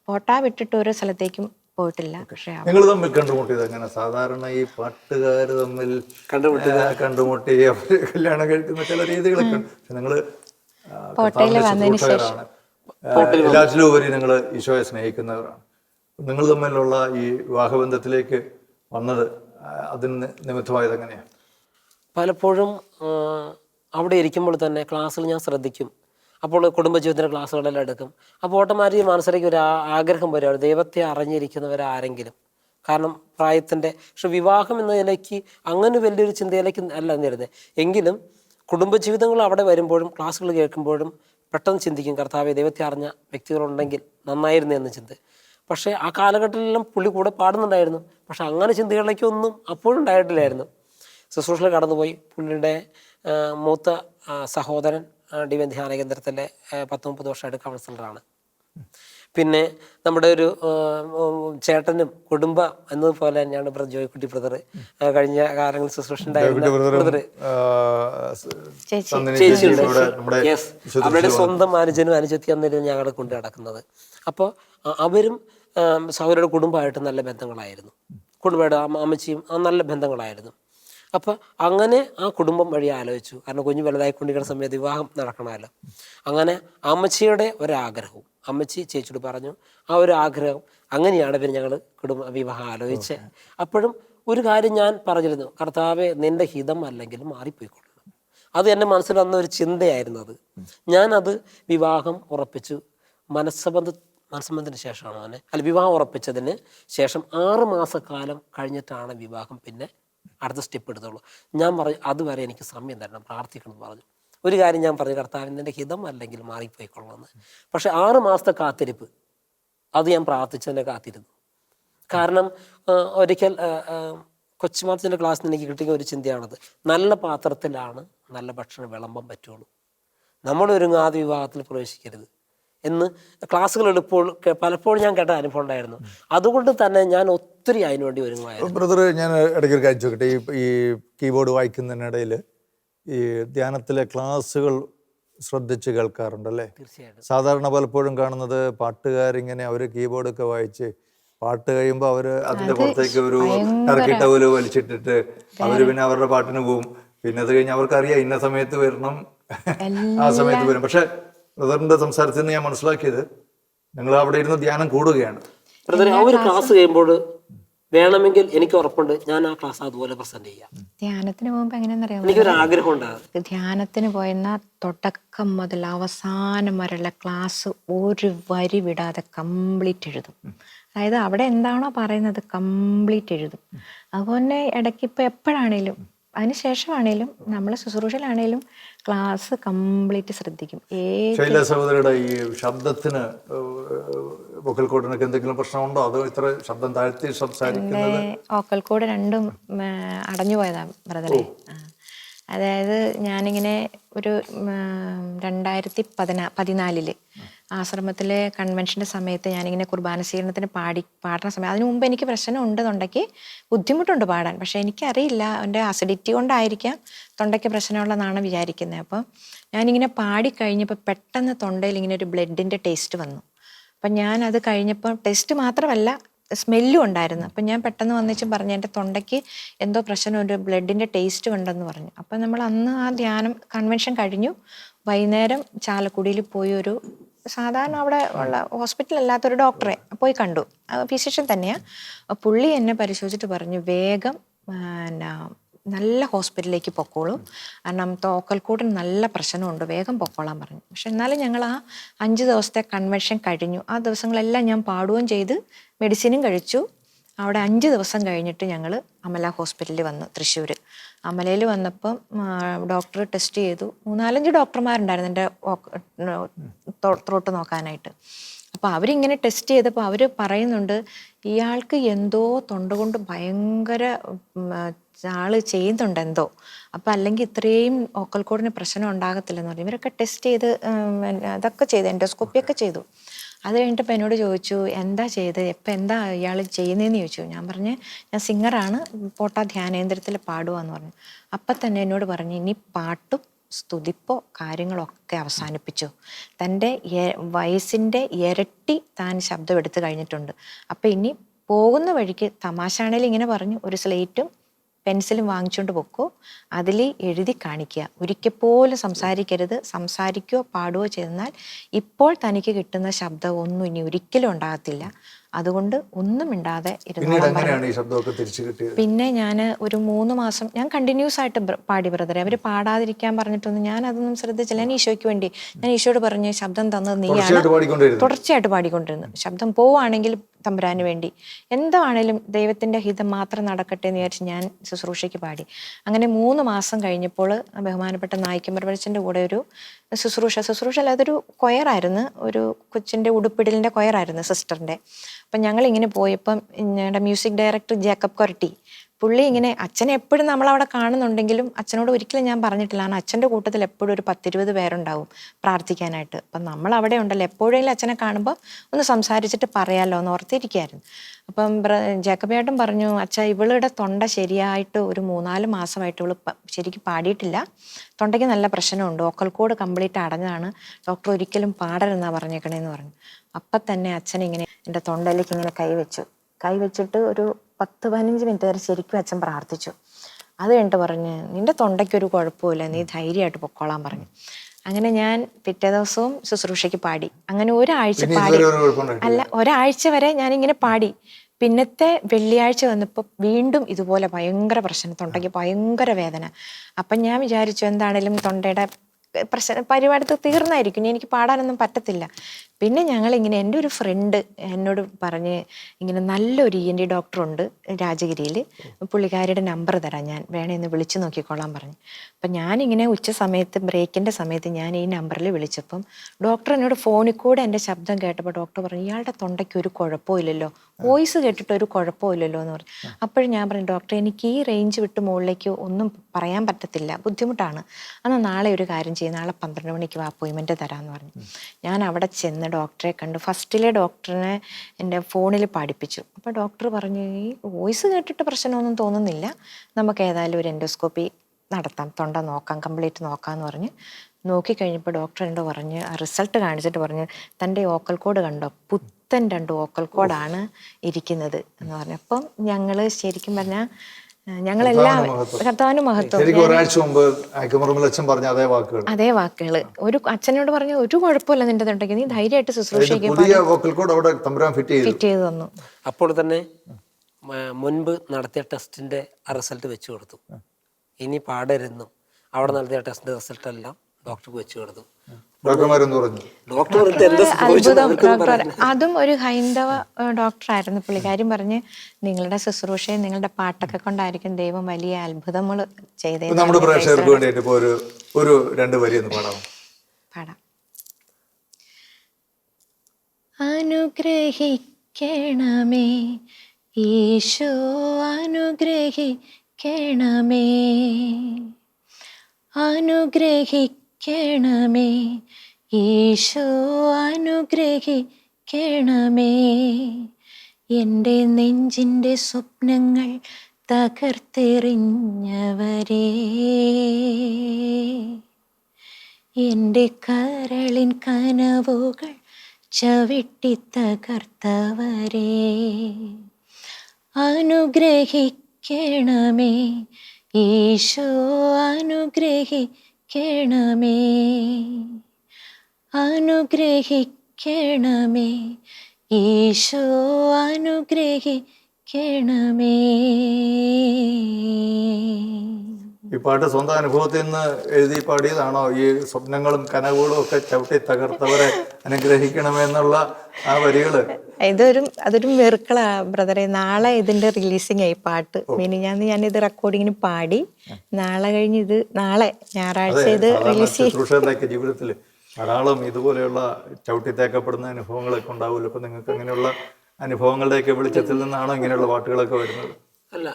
കോട്ട വിട്ടിട്ട് ഒരു സ്ഥലത്തേക്കും പോയിട്ടില്ല. പക്ഷെ നിങ്ങൾ തമ്മിൽ കണ്ടുമുട്ടിയത് അങ്ങനെ സാധാരണ ഈ പാട്ടുകാർ തമ്മിൽ കണ്ടുമുട്ടി കണ്ടുമുട്ടി അവർ കല്യാണം കഴിക്കുന്ന ചില രീതികളൊക്കെ ഉണ്ട്. പക്ഷെ നിങ്ങൾ ആ, കോട്ടയിൽ കർത്താവിന്റെ വന്നതിന് ശുശ്രൂഷകരാണ്. ആ, എല്ലാറ്റിലും ഉപരി നിങ്ങൾ ഈശോയെ സ്നേഹിക്കുന്നവരാണ്. നിങ്ങൾ തമ്മിലുള്ള ഈ വിവാഹബന്ധത്തിലേക്ക് വന്നത് അതിന് നിമിത്തമായത് എങ്ങനെയാണ് പലപ്പോഴും അവിടെ ഇരിക്കുമ്പോൾ തന്നെ ക്ലാസ്സിൽ ഞാൻ ശ്രദ്ധിക്കും. അപ്പോൾ കുടുംബജീവിതത്തിന്റെ ക്ലാസ്സുകളെല്ലാം എടുക്കും. അപ്പോൾ ഓട്ടോമാറ്റിക് മനസ്സിലേക്ക് ഒരു ആഗ്രഹം വരികയാണ് ദൈവത്തെ അറിഞ്ഞിരിക്കുന്നവരാരെങ്കിലും കാരണം പ്രായത്തിന്റെ പക്ഷെ വിവാഹം എന്ന നിലയ്ക്ക് അങ്ങനെ വലിയൊരു ചിന്തയിലേക്ക് അല്ല നേരുന്നത് എങ്കിലും കുടുംബജീവിതങ്ങൾ അവിടെ വരുമ്പോഴും ക്ലാസ്സുകൾ കേൾക്കുമ്പോഴും പെട്ടെന്ന് ചിന്തിക്കും കർത്താവ് ദൈവത്തെ അറിഞ്ഞ വ്യക്തികളുണ്ടെങ്കിൽ നന്നായിരുന്നു എന്ന് ചിന്ത. പക്ഷേ ആ കാലഘട്ടത്തിലെല്ലാം പുള്ളി കൂടെ പാടുന്നുണ്ടായിരുന്നു. പക്ഷെ അങ്ങനെ ചിന്തകളിലേക്കൊന്നും അപ്പോഴും ഉണ്ടായിട്ടില്ലായിരുന്നു. ശുശ്രൂഷയിൽ കടന്നുപോയി. പുള്ളിയുടെ മൂത്ത സഹോദരൻ ഡിവൻ ധ്യാന കേന്ദ്രത്തിലെ പത്ത് മുപ്പത് വർഷമായിട്ട് കൗൺസിലറാണ് പിന്നെ നമ്മുടെ ഒരു ചേട്ടനും കുടുംബ എന്നതുപോലെ തന്നെയാണ് ബ്രദർ ജോയിക്കുട്ടി ബ്രദർ കഴിഞ്ഞ കാലങ്ങളിൽ നമ്മുടെ യെസ്. അവരുടെ സ്വന്തം അനുജനും അനുജത്തി എന്നായിരുന്നു ഞങ്ങളെ കൊണ്ട് നടക്കുന്നത്. അപ്പോൾ അവരും സൗരയുടെ കുടുംബമായിട്ട് നല്ല ബന്ധങ്ങളായിരുന്നു. കുടുംബമായിട്ട് അമ്മ അമ്മച്ചിയും നല്ല ബന്ധങ്ങളായിരുന്നു. അപ്പോൾ അങ്ങനെ ആ കുടുംബം വഴി ആലോചിച്ചു. കാരണം കുഞ്ഞു വലുതായിക്കൊണ്ടിരിക്കുന്ന സമയത്ത് വിവാഹം നടക്കണമല്ലോ. അങ്ങനെ അമ്മച്ചിയുടെ ഒരാഗ്രഹവും അമ്മച്ചി ചേച്ചിയോട് പറഞ്ഞു ആ ഒരു ആഗ്രഹം അങ്ങനെയാണ് പിന്നെ ഞങ്ങൾ കുടുംബ വിവാഹം ആലോചിച്ച്. അപ്പോഴും ഒരു കാര്യം ഞാൻ പറഞ്ഞിരുന്നു കർത്താവെ നിന്റെ ഹിതം അല്ലെങ്കിൽ മാറിപ്പോയിക്കൊള്ളണം അത് എന്റെ മനസ്സിൽ വന്ന ഒരു ചിന്തയായിരുന്നു അത്. ഞാനത് വിവാഹം ഉറപ്പിച്ചു. മനസ്സബന്ധ മനസ്സബന്ധത്തിന് ശേഷമാണ് അവനെ അല്ല വിവാഹം ഉറപ്പിച്ചതിന് ശേഷം ആറ് മാസക്കാലം കഴിഞ്ഞിട്ടാണ് വിവാഹം പിന്നെ അടുത്ത സ്റ്റെപ്പ് എടുത്തോളൂ. ഞാൻ പറഞ്ഞു അതുവരെ എനിക്ക് സമയം തരണം പ്രാർത്ഥിക്കണം പറഞ്ഞു. ഒരു കാര്യം ഞാൻ പറഞ്ഞു കർത്താവിന്റെ ഹിതം അല്ലെങ്കിൽ മാറിപ്പോയിക്കൊള്ളണമെന്ന് പക്ഷെ ആറ് മാസത്തെ കാത്തിരിപ്പ് അത് ഞാൻ പ്രാർത്ഥിച്ചതിനെ കാത്തിരുന്നു. കാരണം ഒരിക്കൽ കൊച്ചുമാത്തിന്റെ ക്ലാസ് എനിക്ക് കിട്ടിയ ഒരു ചിന്തയാണത്. നല്ല പാത്രത്തിലാണ് നല്ല ഭക്ഷണം വിളമ്പാൻ പറ്റുള്ളൂ. നമ്മൾ ഒരുങ്ങാതെ വിവാഹത്തിൽ പ്രവേശിക്കരുത്. എന്ന് ക്ലാസ്സുകൾ എടുപ്പോൾ പലപ്പോഴും ഞാൻ കേട്ട അനുഭവം ഉണ്ടായിരുന്നു അതുകൊണ്ട് തന്നെ ഞാൻ ഒത്തിരി അതിനുവേണ്ടി ഒരുങ്ങുമായിരുന്നു. ബ്രദർ ഞാൻ ഇടയ്ക്ക് ഒരു കാര്യം ചോദിക്കട്ടെ? ഈ ഈ കീബോർഡ് വായിക്കുന്നതിനിടയിൽ ഈ ധ്യാനത്തിലെ ക്ലാസ്സുകൾ ശ്രദ്ധിച്ച് കേൾക്കാറുണ്ടല്ലേ? തീർച്ചയായിട്ടും. സാധാരണ പലപ്പോഴും കാണുന്നത് പാട്ടുകാരിങ്ങനെ അവർ കീബോർഡൊക്കെ വായിച്ച് പാട്ട് കഴിയുമ്പോൾ അവർ അതിന്റെ പുറത്തേക്ക് ഒരു ഇറക്കിട്ട പോലെ വലിച്ചിട്ടിട്ട് അവർ പിന്നെ അവരുടെ പാട്ടിന് പോവും. പിന്നെ അത് കഴിഞ്ഞ് അവർക്കറിയാം ഇന്ന സമയത്ത് വരണം. ആ സമയത്ത് വരും. പക്ഷെ ബ്രദറിന്റെ സംസാരത്തിൽ നിന്ന് ഞാൻ മനസ്സിലാക്കിയത് ഞങ്ങൾ അവിടെ ഇരുന്ന് ധ്യാനം കൂടുകയാണ്. ആ ഒരു ക്ലാസ് കഴിയുമ്പോൾ വേണമെങ്കിൽ എനിക്ക് ഉറപ്പുണ്ട്. ഞാൻ ആ ക്ലാസ് അതുപോലെ പ്രസന്റ് ചെയ്യാം. ധ്യാനത്തിന് പോകുമ്പോൾ എങ്ങനെയാണെന്നറിയാമോ? എനിക്കൊരു ആഗ്രഹം ഉണ്ടാകും ധ്യാനത്തിന് പോയെന്ന തുടക്കം മുതൽ അവസാനം വരെയുള്ള ക്ലാസ് ഒരു വരി വിടാതെ കംപ്ലീറ്റ് എഴുതും. അതായത് അവിടെ എന്താണോ പറയുന്നത് കംപ്ലീറ്റ് എഴുതും. അതുപോലെ ഇടയ്ക്ക് ഇപ്പൊ എപ്പോഴാണേലും അതിന് ശേഷമാണേലും നമ്മൾ ശുശ്രൂഷയിലാണേലും ക്ലാസ് കംപ്ലീറ്റ് ശ്രദ്ധിക്കും. ശൈല സഹോദരിയുടെ ഈ ശബ്ദത്തിന് വോക്കൽ കോഡിനൊക്കെ എന്തെങ്കിലും പ്രശ്നമുണ്ടോ? അതോ ഇത്ര ശബ്ദം താഴ്ത്തി സംസാരിക്കുന്നത്? ഓക്കൽ കോഡ് രണ്ടും അടഞ്ഞു പോയതാ ബ്രദറെ. അതായത് ഞാനിങ്ങനെ ഒരു രണ്ടായിരത്തി പതിനാ പതിനാലിൽ ആശ്രമത്തിലെ കൺവെൻഷന്റെ സമയത്ത് ഞാനിങ്ങനെ കുർബാന സ്വീകരണത്തിന് പാടി പാടുന്ന സമയം അതിനു മുമ്പ് എനിക്ക് പ്രശ്നം ഉണ്ട് തൊണ്ടയ്ക്ക് ബുദ്ധിമുട്ടുണ്ട് പാടാൻ. പക്ഷേ എനിക്കറിയില്ല എന്റെ അസിഡിറ്റി കൊണ്ടായിരിക്കാം തൊണ്ടയ്ക്ക് പ്രശ്നമുള്ളതെന്നാണ് വിചാരിക്കുന്നത്. അപ്പോൾ ഞാനിങ്ങനെ പാടി കഴിഞ്ഞപ്പോൾ പെട്ടെന്ന് തൊണ്ടയിൽ ഇങ്ങനെ ഒരു ബ്ലഡിന്റെ ടേസ്റ്റ് വന്നു. അപ്പം ഞാൻ അത് കഴിഞ്ഞപ്പോൾ ടേസ്റ്റ് മാത്രമല്ല സ്മെല്ലും ഉണ്ടായിരുന്നു. അപ്പം ഞാൻ പെട്ടെന്ന് വന്നിച്ചും പറഞ്ഞു എന്റെ തൊണ്ടയ്ക്ക് എന്തോ പ്രശ്നം ഒരു ബ്ലഡിന്റെ ടേസ്റ്റ് ഉണ്ടെന്ന് പറഞ്ഞു. അപ്പം നമ്മൾ അന്ന് ആ ധ്യാനം കൺവെൻഷൻ കഴിഞ്ഞു. വൈകുന്നേരം ചാലക്കുടിയിൽ പോയി ഒരു സാധാരണ അവിടെ ഉള്ള ഹോസ്പിറ്റൽ അല്ലാത്തൊരു ഡോക്ടറെ പോയി കണ്ടു. ഫിസിഷ്യൻ തന്നെയാണ് പുള്ളി എന്നെ പരിശോധിച്ചിട്ട് പറഞ്ഞു വേഗം പിന്നെ നല്ല ഹോസ്പിറ്റലിലേക്ക് പൊക്കോളും. കാരണം തോക്കൽക്കൂടിന് നല്ല പ്രശ്നമുണ്ട് വേഗം പൊക്കോളാൻ പറഞ്ഞു. പക്ഷെ എന്നാലും ഞങ്ങൾ ആ അഞ്ച് ദിവസത്തെ കൺവെൻഷൻ കഴിഞ്ഞു. ആ ദിവസങ്ങളെല്ലാം ഞാൻ പാടുകയും ചെയ്ത് മെഡിസിനും കഴിച്ചു. അവിടെ അഞ്ച് ദിവസം കഴിഞ്ഞിട്ട് ഞങ്ങൾ അമല ഹോസ്പിറ്റലിൽ വന്നു തൃശ്ശൂർ അമലയിൽ വന്നപ്പം ഡോക്ടർ ടെസ്റ്റ് ചെയ്തു. മൂന്നാലഞ്ച് ഡോക്ടർമാരുണ്ടായിരുന്നു എന്റെ ത്രോട്ട് നോക്കാനായിട്ട്. അപ്പോൾ അവരിങ്ങനെ ടെസ്റ്റ് ചെയ്തപ്പോൾ അവർ പറയുന്നുണ്ട് ഇയാൾക്ക് എന്തോ തൊണ്ട കൊണ്ട് ഭയങ്കര ആൾ ചെയ്യുന്നുണ്ട് എന്തോ. അപ്പം അല്ലെങ്കിൽ ഇത്രയും ഓക്കൽ കോഡിന് പ്രശ്നം ഉണ്ടാകത്തില്ലെന്ന് പറഞ്ഞു. ഇവരൊക്കെ ടെസ്റ്റ് ചെയ്ത് അതൊക്കെ ചെയ്തു എൻഡോസ്കോപ്പി ഒക്കെ ചെയ്തു. അത് കഴിഞ്ഞിട്ടപ്പോൾ എന്നോട് ചോദിച്ചു എന്താ ചെയ്ത്? ഇപ്പം എന്താ ഇയാൾ ചെയ്യുന്നതെന്ന് ചോദിച്ചു. ഞാൻ പറഞ്ഞ് ഞാൻ സിംഗറാണ് പോട്ട ധ്യാനേന്ദ്രത്തിൽ പാടുവാന്ന് പറഞ്ഞു. അപ്പം തന്നെ എന്നോട് പറഞ്ഞു ഇനി പാട്ടും സ്തുതിപ്പോ കാര്യങ്ങളൊക്കെ അവസാനിപ്പിച്ചു. തന്റെ വയസ്സിന്റെ ഇരട്ടി താൻ ശബ്ദം എടുത്തു കഴിഞ്ഞിട്ടുണ്ട്. അപ്പം ഇനി പോകുന്ന വഴിക്ക് തമാശാണേൽ ഇങ്ങനെ പറഞ്ഞു ഒരു സ്ലേറ്റും പെൻസിലും വാങ്ങിച്ചുകൊണ്ട് പൊക്കോ. അതിൽ എഴുതി കാണിക്കുക. ഒരിക്കൽ പോലും സംസാരിക്കരുത്. സംസാരിക്കുകയോ പാടുകയോ ചെയ്താൽ ഇപ്പോൾ തനിക്ക് കിട്ടുന്ന ശബ്ദം ഒന്നും ഇനി ഒരിക്കലും ഉണ്ടാകത്തില്ല. അതുകൊണ്ട് ഒന്നും ഇണ്ടാതെ പിന്നെ ഞാൻ ഒരു മൂന്ന് മാസം ഞാൻ കണ്ടിന്യൂസ് ആയിട്ട് പാടി ബ്രദറെ. അവർ പാടാതിരിക്കാൻ പറഞ്ഞിട്ടൊന്നും ഞാൻ അതൊന്നും ശ്രദ്ധിച്ചില്ല. ഞാൻ ഈശോയ്ക്ക് വേണ്ടി ഞാൻ ഈശോയോട് പറഞ്ഞു ശബ്ദം തന്നത് നീയാണ്. തുടർച്ചയായിട്ട് പാടിക്കൊണ്ടിരുന്നു. തുടർച്ചയായിട്ട് പാടിക്കൊണ്ടിരുന്നു. ശബ്ദം പോവാണെങ്കിൽ തമ്പുരാന് വേണ്ടി. എന്താണേലും ദൈവത്തിന്റെ ഹിതം മാത്രം നടക്കട്ടെ എന്ന് വിചാരിച്ച് ഞാൻ ശുശ്രൂഷയ്ക്ക് പാടി. അങ്ങനെ മൂന്ന് മാസം കഴിഞ്ഞപ്പോൾ ബഹുമാനപ്പെട്ട നായിക്കമ്പർവലിച്ചന്റെ കൂടെ ഒരു ശുശ്രൂഷ ശുശ്രൂഷ അല്ല അതൊരു കൊയറായിരുന്നു. ഒരു കൊച്ചിന്റെ ഉടുപ്പിടലിന്റെ കൊയറായിരുന്നു സിസ്റ്ററിന്റെ അപ്പം ഞങ്ങളിങ്ങനെ പോയപ്പം ഞങ്ങളുടെ മ്യൂസിക് ഡയറക്ടർ ജേക്കബ് കൊരട്ടി പുള്ളി ഇങ്ങനെ അച്ഛനെ എപ്പോഴും നമ്മൾ അവിടെ കാണുന്നുണ്ടെങ്കിലും അച്ഛനോട് ഒരിക്കലും ഞാൻ പറഞ്ഞിട്ടില്ല. കാരണം അച്ഛന്റെ കൂട്ടത്തിൽ എപ്പോഴും ഒരു പത്തിരുപത് പേരുണ്ടാവും പ്രാർത്ഥിക്കാനായിട്ട്. അപ്പം നമ്മൾ അവിടെ ഉണ്ടല്ലോ. എപ്പോഴെങ്കിലും അച്ഛനെ കാണുമ്പോൾ ഒന്ന് സംസാരിച്ചിട്ട് പറയാമല്ലോ എന്ന് ഓർത്തിരിക്കുകയായിരുന്നു അപ്പം ജേക്കബേട്ടൻ പറഞ്ഞു അച്ഛ ഇവളുടെ തൊണ്ട ശരിയായിട്ട് ഒരു മൂന്നാൽ മാസമായിട്ട് ഇവൾ പ- ശരിക്കും പാടിയിട്ടില്ല. തൊണ്ടയ്ക്ക് നല്ല പ്രശ്നമുണ്ട്. ഓക്കൽക്കോട് കംപ്ലീറ്റ് അടഞ്ഞതാണ്. ഡോക്ടർ ഒരിക്കലും പാടരുന്നാ പറഞ്ഞേക്കണേന്ന് പറഞ്ഞു. അപ്പം തന്നെ അച്ഛൻ ഇങ്ങനെ എന്റെ തൊണ്ടയിലേക്ക് ഇങ്ങനെ കൈവച്ചു. കൈവച്ചിട്ട് ഒരു പത്ത് പതിനഞ്ച് മിനിറ്റ് വരെ ശരിക്കും അച്ഛൻ പ്രാർത്ഥിച്ചു. അത് കഴിഞ്ഞിട്ട് പറഞ്ഞ് നിന്റെ തൊണ്ടയ്ക്കൊരു കുഴപ്പമില്ല നീ ധൈര്യമായിട്ട് പൊക്കോളാൻ പറഞ്ഞു. അങ്ങനെ ഞാൻ പിറ്റേ ദിവസവും ശുശ്രൂഷയ്ക്ക് പാടി. അങ്ങനെ ഒരാഴ്ച പാടി. അല്ല ഒരാഴ്ച വരെ ഞാൻ ഇങ്ങനെ പാടി. പിന്നത്തെ വെള്ളിയാഴ്ച വന്നപ്പോൾ വീണ്ടും ഇതുപോലെ ഭയങ്കര പ്രശ്നം തൊണ്ടയ്ക്ക് ഭയങ്കര വേദന. അപ്പം ഞാൻ വിചാരിച്ചു എന്താണേലും തൊണ്ടയുടെ പ്രശ്ന പരിപാടി തീർന്നായിരിക്കും. എനിക്ക് പാടാനൊന്നും പറ്റത്തില്ല. പിന്നെ ഞങ്ങളിങ്ങനെ എന്റെ ഒരു ഫ്രണ്ട് എന്നോട് പറഞ്ഞ് ഇങ്ങനെ നല്ലൊരു ഇ എൻ ഡി ഡോക്ടറുണ്ട് രാജഗിരിയിൽ പുള്ളിക്കാരിയുടെ നമ്പർ തരാം ഞാൻ. വേണേ ഒന്ന് വിളിച്ചു നോക്കിക്കോളാൻ പറഞ്ഞു. അപ്പം ഞാനിങ്ങനെ ഉച്ച സമയത്ത് ബ്രേക്കിന്റെ സമയത്ത് ഞാൻ ഈ നമ്പറിൽ വിളിച്ചപ്പം ഡോക്ടർ എന്നോട് ഫോണിൽ കൂടെ എന്റെ ശബ്ദം കേട്ടപ്പോൾ ഡോക്ടർ പറഞ്ഞു ഇയാളുടെ തൊണ്ടയ്ക്ക് ഒരു കുഴപ്പമില്ലല്ലോ വോയിസ് കേട്ടിട്ട് ഒരു കുഴപ്പമില്ലല്ലോ എന്ന് പറഞ്ഞു. അപ്പോഴും ഞാൻ പറഞ്ഞു ഡോക്ടർ എനിക്ക് ഈ റേഞ്ച് വിട്ട് മുകളിലേക്ക് ഒന്നും പറയാൻ പറ്റത്തില്ല. ബുദ്ധിമുട്ടാണ്. എന്നാൽ നാളെ ഒരു കാര്യം ചെയ്യും. നാളെ പന്ത്രണ്ട് മണിക്ക് അപ്പോയിൻമെന്റ് തരാമെന്ന് പറഞ്ഞു. ഞാൻ അവിടെ ചെന്ന് ഡോക്ടറെ കണ്ടു. ഫസ്റ്റിലെ ഡോക്ടറിനെ എന്റെ ഫോണിൽ പഠിപ്പിച്ചു. അപ്പോൾ ഡോക്ടർ പറഞ്ഞു ഈ വോയിസ് കേട്ടിട്ട് പ്രശ്നമൊന്നും തോന്നുന്നില്ല. നമുക്ക് ഏതായാലും ഒരു എൻഡോസ്കോപ്പി നടത്താം. തൊണ്ട നോക്കാം കംപ്ലീറ്റ് നോക്കാമെന്ന് പറഞ്ഞ് നോക്കിക്കഴിഞ്ഞപ്പോൾ ഡോക്ടർ എന്നോട് പറഞ്ഞ് ആ റിസൾട്ട് കാണിച്ചിട്ട് പറഞ്ഞ് തന്റെ ഓക്കൽ കോഡ് കണ്ടോ? പുത്തൻ രണ്ട് ഓക്കൽ കോഡാണ് ഇരിക്കുന്നത്. എന്ന് പറഞ്ഞു. അപ്പം ഞങ്ങൾ ശരിക്കും പറഞ്ഞാൽ ഞങ്ങളെല്ലാം കർത്താവിന് മഹത്വം. ഒരാഴ്ച മുമ്പ് അച്ഛൻ പറഞ്ഞ അതേ വാക്കുകൾ അതേ വാക്കുകൾ ഒരു അച്ഛനോട് പറഞ്ഞു ഒരു കുഴപ്പമില്ല നിന്റെ തൊണ്ടയ്ക്ക്. നീ ധൈര്യമായിട്ട് ശുശ്രൂഷിക്കും ഫിറ്റ് ചെയ്തു. ഫിറ്റ് ചെയ്ത് തന്നു. അപ്പോൾ തന്നെ മുൻപ് നടത്തിയ ടെസ്റ്റിന്റെ ആ റിസൾട്ട് വെച്ചു കൊടുത്തു. ഇനി പാടരുന്നു. അവിടെ നടത്തിയ ടെസ്റ്റിന്റെ റിസൾട്ട് എല്ലാം ഡോക്ടർക്ക് വെച്ചു കൊടുത്തു ഡോക്ടർ. അതും ഒരു ഹൈന്ദവ ഡോക്ടർ ഡോക്ടറായിരുന്നു പുള്ളിക്കാരും പറഞ്ഞ് നിങ്ങളുടെ ശുശ്രൂഷയും നിങ്ങളുടെ പാട്ടൊക്കെ കൊണ്ടായിരിക്കും ദൈവം വലിയ അത്ഭുതങ്ങൾ ചെയ്തത് നമ്മുടെ പ്രേക്ഷകർക്ക് വേണ്ടിയിട്ട് ഇപ്പൊ ഒരു ഒരു രണ്ട് വരി ഒന്ന് പാടാം പാടാം. അനുഗ്രഹിക്കണമേ. ഈശോ അനുഗ്രഹിക്കണമേ. അനുഗ്രഹിക്കണമേ ഈശോ അനുഗ്രഹിക്കണമേ. എന്റെ നെഞ്ചിന്റെ സ്വപ്നങ്ങൾ തകർത്തെറിഞ്ഞവരെ. എന്റെ കരളിൻ കനവുകൾ ചവിട്ടി തകർത്തവരെ. അനുഗ്രഹിക്കണമേ ഈശോ അനുഗ്രഹിക്കണമേ അനുഗ്രഹിക്കണമേ. ഈശോ അനുഗ്രഹിക്കണമേ. ഈ പാട്ട് സ്വന്തം അനുഭവത്തിൽ നിന്ന് എഴുതി പാടിയതാണോ? ഈ സ്വപ്നങ്ങളും കനവുകളും ഒക്കെ ചവിട്ടി തകർത്തവരെ അനുഗ്രഹിക്കണമെന്നുള്ള ആ വരികൾ. ഇതൊരു അതൊരു മെറുക്കളാ ബ്രദറെ നാളെ ഇതിന്റെ റിലീസിങ് ആയി പാട്ട്. മിനിഞ്ഞാന്ന് ഞാൻ ഞാൻ ഇത് റെക്കോർഡിങ്ങിന് പാടി നാളെ കഴിഞ്ഞ് ഇത് നാളെ ഞായറാഴ്ച ഇത് റിലീസ് ജീവിതത്തിൽ ധാരാളം ഇതുപോലെയുള്ള ചവിട്ടി തേക്കപ്പെടുന്ന അനുഭവങ്ങളൊക്കെ ഉണ്ടാവുമല്ലോ. ഇപ്പൊ നിങ്ങൾക്ക് അങ്ങനെയുള്ള അനുഭവങ്ങളുടെയൊക്കെ വെളിച്ചത്തിൽ നിന്നാണോ ഇങ്ങനെയുള്ള പാട്ടുകളൊക്കെ വരുന്നത്? അല്ല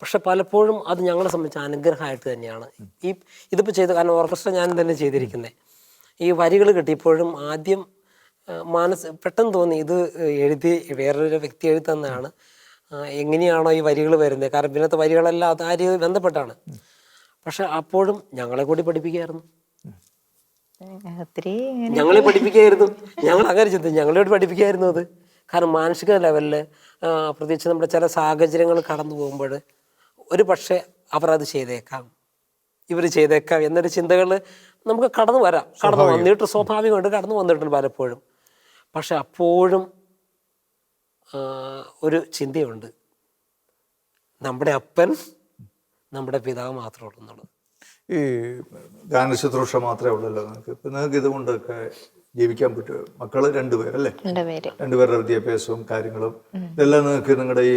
പക്ഷെ പലപ്പോഴും അത് ഞങ്ങളെ സംബന്ധിച്ച് അനുഗ്രഹമായിട്ട് തന്നെയാണ്. ഈ ഇതിപ്പോൾ ചെയ്ത് കാരണം ഓർക്കസ്ട്ര ഞാൻ തന്നെ ചെയ്തിരിക്കുന്നത് ഈ വരികൾ കിട്ടിയപ്പോഴും ആദ്യം മനസ്സ് പെട്ടെന്ന് തോന്നി ഇത് എഴുതി വേറൊരു വ്യക്തി എഴുതി തന്നതാണ്. എങ്ങനെയാണോ ഈ വരികൾ വരുന്നത് കാരണം പിന്നത്തെ വരികളെല്ലാം ആര് ബന്ധപ്പെട്ടാണ്. പക്ഷെ അപ്പോഴും ഞങ്ങളെ കൂടി പഠിപ്പിക്കുകയായിരുന്നു ഞങ്ങളെ പഠിപ്പിക്കുകയായിരുന്നു ഞങ്ങൾ അങ്ങനെ ചിന്തിച്ചു. ഞങ്ങളോട് പഠിപ്പിക്കുകയായിരുന്നു അത്. കാരണം മാനസിക ലെവലിൽ പ്രത്യേകിച്ച് നമ്മുടെ ചില സാഹചര്യങ്ങൾ കടന്നു പോകുമ്പോൾ ഒരു പക്ഷേ അവർ അത് ചെയ്തേക്കാം. ഇവർ ചെയ്തേക്കാം എന്നൊരു ചിന്തകൾ നമുക്ക് കടന്നു വരാം. കടന്നു വന്നിട്ട് സ്വാഭാവികമായിട്ട് കടന്നു വന്നിട്ടുണ്ട് പലപ്പോഴും. പക്ഷെ അപ്പോഴും ഒരു ചിന്തയുണ്ട്. നമ്മുടെ അപ്പൻ നമ്മുടെ പിതാവ് മാത്രമേ ഉള്ളൂ എന്നുള്ളത്. ഈ ഗാനശുശ്രൂഷ മാത്രമേ ഉള്ളല്ലോ നിങ്ങൾക്ക് ഇപ്പം നിങ്ങൾക്ക് ഇതുകൊണ്ടൊക്കെ ജീവിക്കാൻ പറ്റുമോ? മക്കൾ രണ്ടുപേരല്ലേ? രണ്ടുപേരുടെ വിദ്യാഭ്യാസവും കാര്യങ്ങളും ഇതെല്ലാം നിങ്ങൾക്ക് നിങ്ങളുടെ ഈ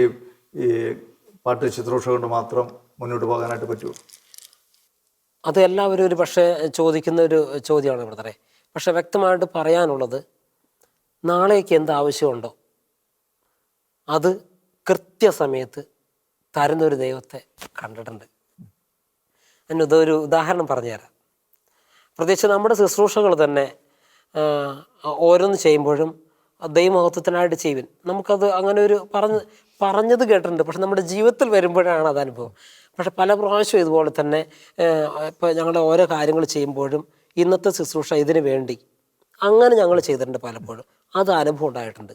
ഈ പാട്ട് ശുശ്രൂഷ കൊണ്ട് മാത്രം മുന്നോട്ട് പോകാനായിട്ട് പറ്റുമോ അത് എല്ലാവരും ഒരു പക്ഷേ ചോദിക്കുന്ന ഒരു ചോദ്യമാണ് ബ്രദറെ പക്ഷെ വ്യക്തമായിട്ട് പറയാനുള്ളത് നാളേക്ക് എന്ത് ആവശ്യമുണ്ടോ അത് കൃത്യസമയത്ത് തരുന്നൊരു ദൈവത്തെ കണ്ടിട്ടുണ്ട്. ഞാൻ ഇതൊരു ഉദാഹരണം പറഞ്ഞുതരാം. പ്രത്യേകിച്ച് നമ്മുടെ ശുശ്രൂഷകൾ തന്നെ ഓരോന്ന് ചെയ്യുമ്പോഴും ദൈവമഹത്വത്തിനായിട്ട് ചെയ്യുവൻ. നമുക്കത് അങ്ങനെ ഒരു പറഞ്ഞ് പറഞ്ഞത് കേട്ടിട്ടുണ്ട്. പക്ഷെ നമ്മുടെ ജീവിതത്തിൽ വരുമ്പോഴാണ് അത് അനുഭവം പക്ഷെ പല പ്രാവശ്യം ഇതുപോലെ തന്നെ ഇപ്പോൾ ഞങ്ങളുടെ ഓരോ കാര്യങ്ങൾ ചെയ്യുമ്പോഴും ഇന്നത്തെ ശുശ്രൂഷ ഇതിനു വേണ്ടി. അങ്ങനെ ഞങ്ങൾ ചെയ്തിട്ടുണ്ട് പലപ്പോഴും. അത് അനുഭവം ഉണ്ടായിട്ടുണ്ട്.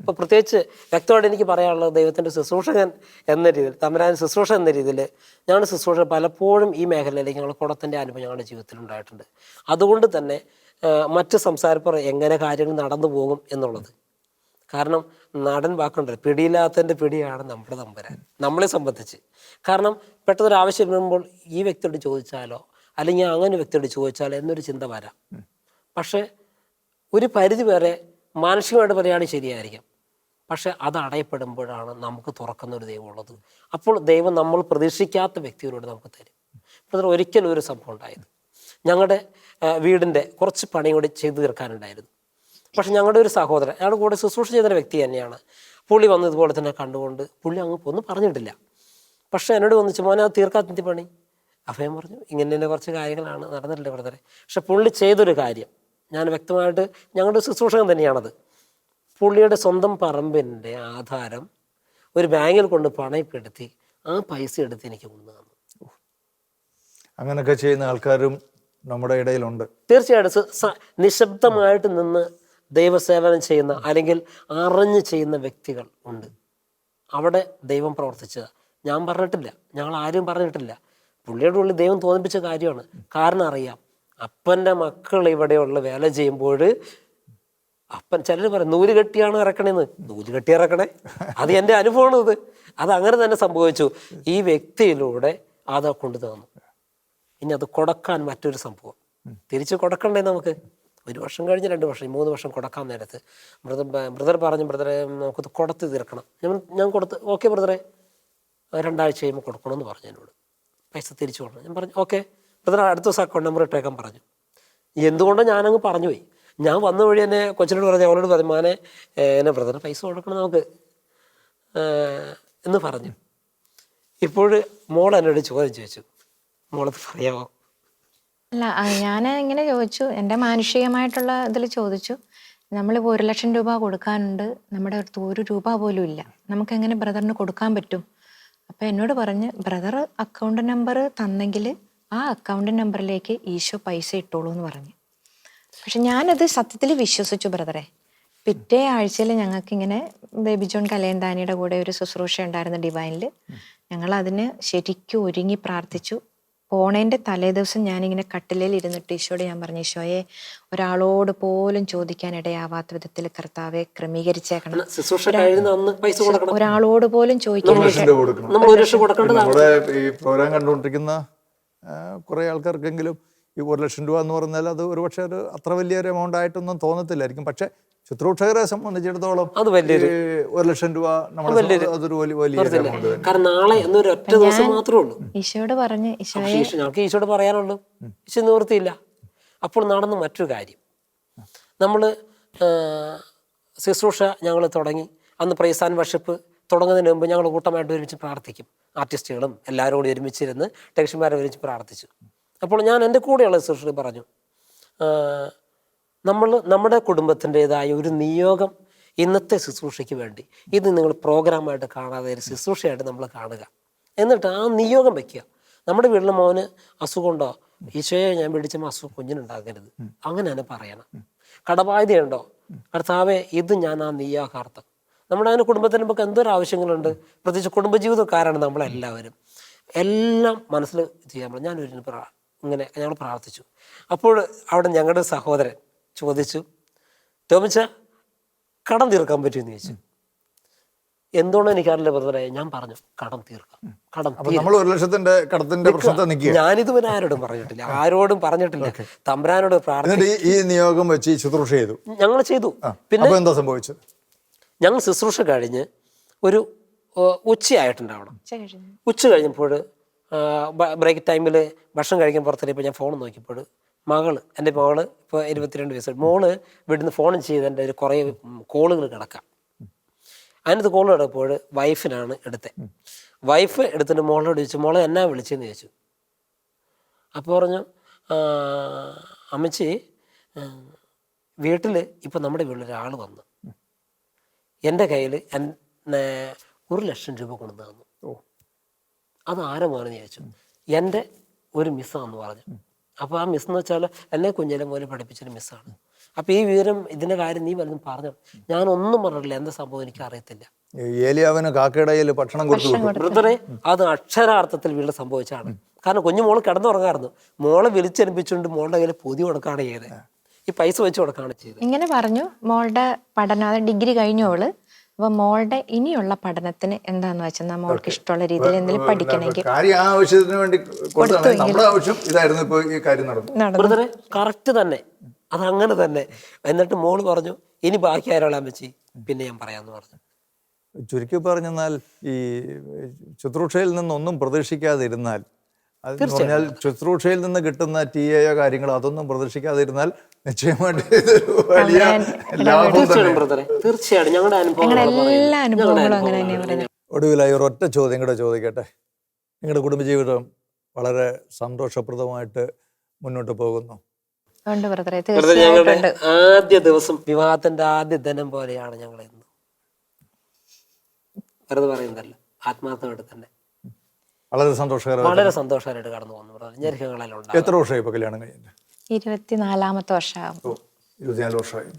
ഇപ്പോൾ പ്രത്യേകിച്ച് വ്യക്തമായിട്ട് എനിക്ക് പറയാനുള്ളത് ദൈവത്തിന്റെ ശുശ്രൂഷകൻ എന്ന രീതിയിൽ തമരാൻ ശുശ്രൂഷ എന്ന രീതിയിൽ ഞങ്ങളുടെ ശുശ്രൂഷ പലപ്പോഴും ഈ മേഖലയിലേക്ക് ഞങ്ങൾ കുടത്തിന്റെ അനുഭവം ഞങ്ങളുടെ ജീവിതത്തിൽ ഉണ്ടായിട്ടുണ്ട്. അതുകൊണ്ട് തന്നെ മറ്റ് സംസാരപ്പുറം എങ്ങനെ കാര്യങ്ങൾ നടന്നു പോകും എന്നുള്ളത്. കാരണം നാടൻ വാക്കുണ്ട് പിടിയില്ലാത്തതിന്റെ പിടിയാണ് നമ്മുടെ തമ്പുരാൻ നമ്മളെ സംബന്ധിച്ച്. കാരണം പെട്ടെന്നൊരു ആവശ്യം വരുമ്പോൾ ഈ വ്യക്തിയോട് ചോദിച്ചാലോ അല്ലെങ്കിൽ അങ്ങനെ വ്യക്തിയോട് ചോദിച്ചാലോ എന്നൊരു ചിന്ത വരാം. പക്ഷേ ഒരു പരിധി വരെ മാനസികമായിട്ട് പറയുകയാണെങ്കിൽ ശരിയായിരിക്കാം. പക്ഷെ അത് അടയപ്പെടുമ്പോഴാണ് നമുക്ക് തുറക്കുന്ന ഒരു ദൈവം ഉള്ളത് അപ്പോൾ ദൈവം നമ്മൾ പ്രതീക്ഷിക്കാത്ത വ്യക്തികളോട് നമുക്ക് തരും. ഒരിക്കലും ഒരു സംഭവം ഉണ്ടായത് ഞങ്ങളുടെ വീടിന്റെ കുറച്ച് പണി കൂടി ചെയ്തു തീർക്കാനുണ്ടായിരുന്നു. പക്ഷെ ഞങ്ങളുടെ ഒരു സഹോദരൻ ഞങ്ങളുടെ കൂടെ ശുശ്രൂഷ ചെയ്തൊരു വ്യക്തി തന്നെയാണ്. പുള്ളി വന്ന് ഇതുപോലെ തന്നെ കണ്ടുകൊണ്ട് പുള്ളി അങ്ങ് ഒന്നും പറഞ്ഞിട്ടില്ല. പക്ഷെ എന്നോട് വന്നിച്ച് മോനെ അത് തീർക്കാത്ത പണി? അഭയം പറഞ്ഞു ഇങ്ങനെ കുറച്ച് കാര്യങ്ങളാണ് നടന്നിട്ടില്ല ബ്രദറെ. പക്ഷെ പുള്ളി ചെയ്തൊരു കാര്യം ഞാൻ വ്യക്തമായിട്ട് ഞങ്ങളുടെ ശുശ്രൂഷകൻ തന്നെയാണത്. പുള്ളിയുടെ സ്വന്തം പറമ്പിന്റെ ആധാരം ഒരു ബാങ്കിൽ കൊണ്ട് പണയപ്പെടുത്തി ആ പൈസ എടുത്ത് എനിക്ക് കൊണ്ടു തന്നു അങ്ങനെയൊക്കെ ചെയ്യുന്ന ആൾക്കാരും നമ്മുടെ ഇടയിലുണ്ട്. തീർച്ചയായിട്ടും നിശബ്ദമായിട്ട് നിന്ന് ദൈവസേവനം ചെയ്യുന്ന അല്ലെങ്കിൽ അറിഞ്ഞ് ചെയ്യുന്ന വ്യക്തികൾ ഉണ്ട്. അവിടെ ദൈവം പ്രവർത്തിച്ചത് ഞാൻ പറഞ്ഞിട്ടില്ല ഞങ്ങൾ ആരും പറഞ്ഞിട്ടില്ല. പുള്ളിയുടെ ഉള്ളിൽ ദൈവം തോന്നിപ്പിച്ച കാര്യമാണ്. കാരണം അറിയാം അപ്പന്റെ മക്കൾ ഇവിടെയുള്ള വേല ചെയ്യുമ്പോൾ അപ്പൻ ചിലർ പറയും നൂൽ കെട്ടിയാണ് ഇറക്കണേന്ന്. നൂൽ കെട്ടി ഇറക്കണേ? അത് എന്റെ അനുഭവമാണ് ഇത്. അത് അങ്ങനെ തന്നെ സംഭവിച്ചു. ഈ വ്യക്തിയിലൂടെ അത് കൊണ്ടു തന്നു. ഇനി അത് കൊടുക്കാൻ മറ്റൊരു സംഭവം. തിരിച്ച് കൊടുക്കണ്ടേ നമുക്ക്? ഒരു വർഷം കഴിഞ്ഞ് രണ്ട് വർഷം മൂന്ന് വർഷം കൊടുക്കാൻ നേരത്ത്. ബ്രദർ ബ്രദർ പറഞ്ഞു ബ്രദറെ നമുക്കത് കൊടുത്ത് തീർക്കണം. ഞാൻ ഞാൻ കൊടുത്ത് ഓക്കെ ബ്രദറെ. രണ്ടാഴ്ച കഴിയുമ്പോൾ കൊടുക്കണമെന്ന് പറഞ്ഞു എന്നോട്. പൈസ തിരിച്ചു കൊടുക്കണം. ഞാൻ പറഞ്ഞു ഓക്കെ. ബ്രദർ അടുത്ത ദിവസം അക്കൗണ്ട് നമ്പർ ഇട്ടേക്കാൻ പറഞ്ഞു. എന്തുകൊണ്ടോ ഞാനങ്ങ് പറഞ്ഞു പോയി. ഞാൻ വന്ന വഴി എന്നെ കൊച്ചിനോട് പറഞ്ഞു അവളോട് പറഞ്ഞു മാനെ എന്നെ ബ്രദറിന് പൈസ കൊടുക്കണം നമുക്ക്. എന്ന് പറഞ്ഞു. ഇപ്പോൾ മോൾ എന്നോട് ചോദ്യം ചോദിച്ചു. മോളത് പറയാമോ അല്ല ഞാൻ ഇങ്ങനെ ചോദിച്ചു. എന്റെ മാനുഷികമായിട്ടുള്ള ഇതിൽ ചോദിച്ചു. നമ്മളിപ്പോൾ ഒരു ലക്ഷം രൂപ കൊടുക്കാനുണ്ട്. നമ്മുടെ അടുത്ത് ഒരു രൂപ പോലും ഇല്ല. നമുക്ക് എങ്ങനെ ബ്രദറിന് കൊടുക്കാൻ പറ്റും? അപ്പം എന്നോട് പറഞ്ഞ് ബ്രദർ അക്കൗണ്ട് നമ്പർ തന്നെങ്കിൽ ആ അക്കൗണ്ട് നമ്പറിലേക്ക് ഈശോ പൈസ ഇട്ടോളൂ എന്ന് പറഞ്ഞു. പക്ഷെ ഞാനത് സത്യത്തിൽ വിശ്വസിച്ചു ബ്രദറെ പിറ്റേ ആഴ്ചയിൽ ഞങ്ങൾക്ക് ഇങ്ങനെ ബേബി ജോൺ കലയന്താനിയുടെ കൂടെ ഒരു ശുശ്രൂഷ ഉണ്ടായിരുന്നു ഡിവൈനിൽ ഞങ്ങൾ അതിന് ശരിക്കും ഒരുങ്ങി പ്രാർത്ഥിച്ചു. പോണേന്റെ തലേദിവസം ഞാനിങ്ങനെ കട്ടിലേൽ ഇരുന്നിട്ട് ഈശോയോട് ഞാൻ പറഞ്ഞു ഈശോയെ ഒരാളോട് പോലും ചോദിക്കാൻ ഇടയാവാത്ത വിധത്തിൽ കർത്താവെ ക്രമീകരിച്ചേക്കണം. ഒരാളോട് പോലും ചോദിക്കാൻ കുറേ ആൾക്കാർക്കെങ്കിലും ഈ ഒരു ലക്ഷം രൂപ എന്ന് പറഞ്ഞാൽ അത് ഒരുപക്ഷെ ഒരു അത്ര വലിയൊരു എമൗണ്ട് ആയിട്ടൊന്നും തോന്നത്തില്ലായിരിക്കും. പക്ഷെ ശുശ്രൂഷകരെ സംബന്ധിച്ചിടത്തോളം അത് വലിയൊരു ഒരു ലക്ഷം രൂപ നമ്മുടെ അതൊരു വലിയ വലിയ കാരണം നാളെ എന്നൊരു ഒറ്റ ദിവസം മാത്രമേ ഉള്ളൂ. ഈശോയോട് പറഞ്ഞ് ഞങ്ങൾക്ക് ഈശോട് പറയാനുള്ളൂ. ഈശോ നിവൃത്തിയില്ല അപ്പോൾ നടന്ന മറ്റൊരു കാര്യം. നമ്മൾ ശുശ്രൂഷ ഞങ്ങൾ തുടങ്ങി. അന്ന് പ്രൈസാൻ വർഷിപ്പ് തുടങ്ങുന്നതിന് മുമ്പ് ഞങ്ങൾ കൂട്ടമായിട്ട് ഒരുമിച്ച് പ്രാർത്ഥിക്കും. ആർട്ടിസ്റ്റുകളും എല്ലാവരും കൂടി ഒരുമിച്ചിരുന്ന് ടെക്ഷന്മാരെ ഒരുമിച്ച് പ്രാർത്ഥിച്ചു. അപ്പോൾ ഞാൻ എന്റെ കൂടെയുള്ള സുഷ്ടി പറഞ്ഞു നമ്മൾ നമ്മുടെ കുടുംബത്തിന്റെതായ ഒരു നിയോഗം ഇന്നത്തെ ശുശ്രൂഷയ്ക്ക് വേണ്ടി ഇത് നിങ്ങൾ പ്രോഗ്രാമായിട്ട് കാണാതെ ഒരു ശുശ്രൂഷയായിട്ട് നമ്മൾ കാണുക. എന്നിട്ട് ആ നിയോഗം വെക്കുക. നമ്മുടെ വീട്ടിലെ മോന് അസുഖമുണ്ടോ ഈശോയെ ഞാൻ പിടിച്ച അസുഖം കുഞ്ഞിനുണ്ടാകരുത്. അങ്ങനെ തന്നെ പറയണം. കടബാധ്യതയുണ്ടോ? കർത്താവെ ഇത് ഞാൻ ആ നിയോഗാർത്ഥം നമ്മുടെ അങ്ങനെ കുടുംബത്തിന് നമുക്ക് എന്തൊരു ആവശ്യങ്ങളുണ്ട്. പ്രത്യേകിച്ച് കുടുംബജീവിതക്കാരാണ് നമ്മളെല്ലാവരും എല്ലാം മനസ്സിൽ ചെയ്യാൻ പറഞ്ഞു ഞാൻ ഒരു പ്രാ ഇങ്ങനെ ഞങ്ങൾ പ്രാർത്ഥിച്ചു. അപ്പോൾ അവിടെ ഞങ്ങളുടെ സഹോദരൻ ചോദിച്ചു ടോമിച്ച കടം തീർക്കാൻ പറ്റുമെന്ന് ചോദിച്ചു. എന്തുകൊണ്ടോ എനിക്കറിയില്ല ബ്രദറെ ഞാൻ പറഞ്ഞു കടം തീർക്കാം കടം നമ്മൾ ഒരു ലക്ഷത്തിന്റെ കടത്തിന്റെ പ്രശ്നത്തെ നിൽക്കുക ഞാനിതുവരെ ആരോടും പറഞ്ഞിട്ടില്ല ആരോടും പറഞ്ഞിട്ടില്ല. തമ്പരാനോട് പ്രാർത്ഥന ഈ നിയോഗം വെച്ച് ശുശ്രൂഷ ചെയ്തു? ഞങ്ങൾ ചെയ്തു. പിന്നെ എന്താ സംഭവിച്ചത്? ഞങ്ങൾ ശുശ്രൂഷ കഴിഞ്ഞ് ഒരു ഉച്ചയായിട്ടുണ്ടാവണം. ഉച്ച കഴിഞ്ഞു. ഉച്ച കഴിഞ്ഞപ്പോൾ ബ്രേക്ക് ടൈമിൽ ഭക്ഷണം കഴിക്കാൻ പുറത്തിരിപ്പോൾ ഞാൻ ഫോൺ നോക്കിയപ്പോൾ മകൾ എന്റെ മകൾ ഇപ്പോൾ ഇരുപത്തിരണ്ട് വയസ്സ്. മോൾ വീട്ടിൽ നിന്ന് ഫോൺ ചെയ്ത് എന്റെ ഒരു കുറേ കോളുകൾ കിടക്കാം. അതിനകത്ത് കോൾ കിടക്കുമ്പോൾ വൈഫിനാണ് എടുത്തത് വൈഫ് എടുത്തിട്ട് മോളോട് ചോദിച്ചു മോളെ എന്നാ വിളിച്ചെന്ന്? ചോദിച്ചു. അപ്പോൾ പറഞ്ഞു "ആ, അമ്മച്ചി വീട്ടിൽ ഇപ്പം നമ്മുടെ വീട്ടിൽ ഒരാൾ വന്നു. എന്റെ കയ്യിൽ ഒരു ലക്ഷം രൂപ കൊണ്ടു തന്നു ഓ. അത് ആരമാണെന്ന് ചോദിച്ചു. എന്റെ ഒരു മിസ്സാന്ന് പറഞ്ഞു. അപ്പോൾ ആ മിസ്സെന്ന് എന്ന് വെച്ചാൽ എന്നെ കുഞ്ഞിലെ പോലെ പഠിപ്പിച്ചൊരു മിസ്സാണ്. അപ്പോൾ ഈ വിവരം ഇതിന്റെ കാര്യം നീ വല്ലതും പറഞ്ഞു? ഞാൻ ഒന്നും പറഞ്ഞിട്ടില്ല. എന്താ സംഭവം എനിക്ക് അറിയത്തില്ല. ഏലിയാവിന് കാക്കയിടയിൽ ഭക്ഷണം കൊടുത്തു അത് അക്ഷരാർത്ഥത്തിൽ വീട് സംഭവിച്ചാണ്. കാരണം കുഞ്ഞു മോൾ കിടന്നുറങ്ങായിരുന്നു. മോളെ വിളിച്ചെടുപ്പിച്ചുകൊണ്ട് മോളുടെ കയ്യിൽ പൊതി കൊടുക്കുകയാണ് ചെയ്തത്. ഈ പൈസ വെച്ച് കൊടുക്കുകയാണ് ചെയ്തത്. ഇങ്ങനെ പറഞ്ഞു മോളുടെ പഠനം അതായത് ഡിഗ്രി കഴിഞ്ഞു അവൾ. അപ്പൊ മോളുടെ ഇനിയുള്ള പഠനത്തിന് എന്താന്ന് വെച്ചാൽ മോൾക്ക് ഇഷ്ടമുള്ള രീതിയിൽ എന്തെങ്കിലും പഠിക്കണമെങ്കിൽ കാര്യം ആ ആവശ്യത്തിന് വേണ്ടി കൊടുത്താണ് നമ്മുടെ ആവശ്യം ഇതായിരുന്നു ഇപ്പൊ ഈ കാര്യം നടന്നു. ബ്രദറെ കറക്റ്റ് തന്നെ. അത് അങ്ങനെ തന്നെ. എന്നിട്ട് മോൾ പറഞ്ഞു ഇനി ബാക്കി ആരോളാൻ വെച്ച് പിന്നെ ഞാൻ പറയാന്ന് പറഞ്ഞു. ചുരുക്കി പറഞ്ഞെന്നാൽ ഈ ശുശ്രൂഷയിൽ നിന്നൊന്നും പ്രതീക്ഷിക്കാതിരുന്നാൽ പറഞ്ഞാൽ ശുശ്രൂഷയിൽ നിന്ന് കിട്ടുന്ന ടി എയോ കാര്യങ്ങളോ അതൊന്നും പ്രതീക്ഷിക്കാതിരുന്നാൽ നിശ്ചയമായിട്ട് ഇതൊരു വലിയ ലാഭം തന്നെ. ഞങ്ങളുടെ അനുഭവം ഞങ്ങളുടെ എല്ലാ അനുഭവങ്ങളും അങ്ങനെ തന്നെയാണ് പറയുന്നത്. ഒടുവിലായി ഒരൊറ്റ ചോദ്യം കൂടെ ചോദിക്കട്ടെ. നിങ്ങളുടെ കുടുംബജീവിതം വളരെ സന്തോഷപ്രദമായിട്ട് മുന്നോട്ട് പോകുന്നു. ഞങ്ങളുടെ ആദ്യ ദിവസം വിവാഹത്തിന്റെ ആദ്യ ദിനം പോലെയാണ് ഞങ്ങൾ ഇന്ന്. വെറുതെ പറയുന്നതല്ല ആത്മാർത്ഥമായിട്ട് തന്നെ. വളരെ സന്തോഷകരമായിട്ട് വളരെ സന്തോഷകരമായിട്ട് കടന്നു പോകുന്നു എത്ര വർഷമായി കല്യാണം കഴിഞ്ഞിട്ട്? ഇരുപത്തിനാലാമത്തെ വർഷമാകും. ഓ ഇരുപത്തിനാല് വർഷമായി.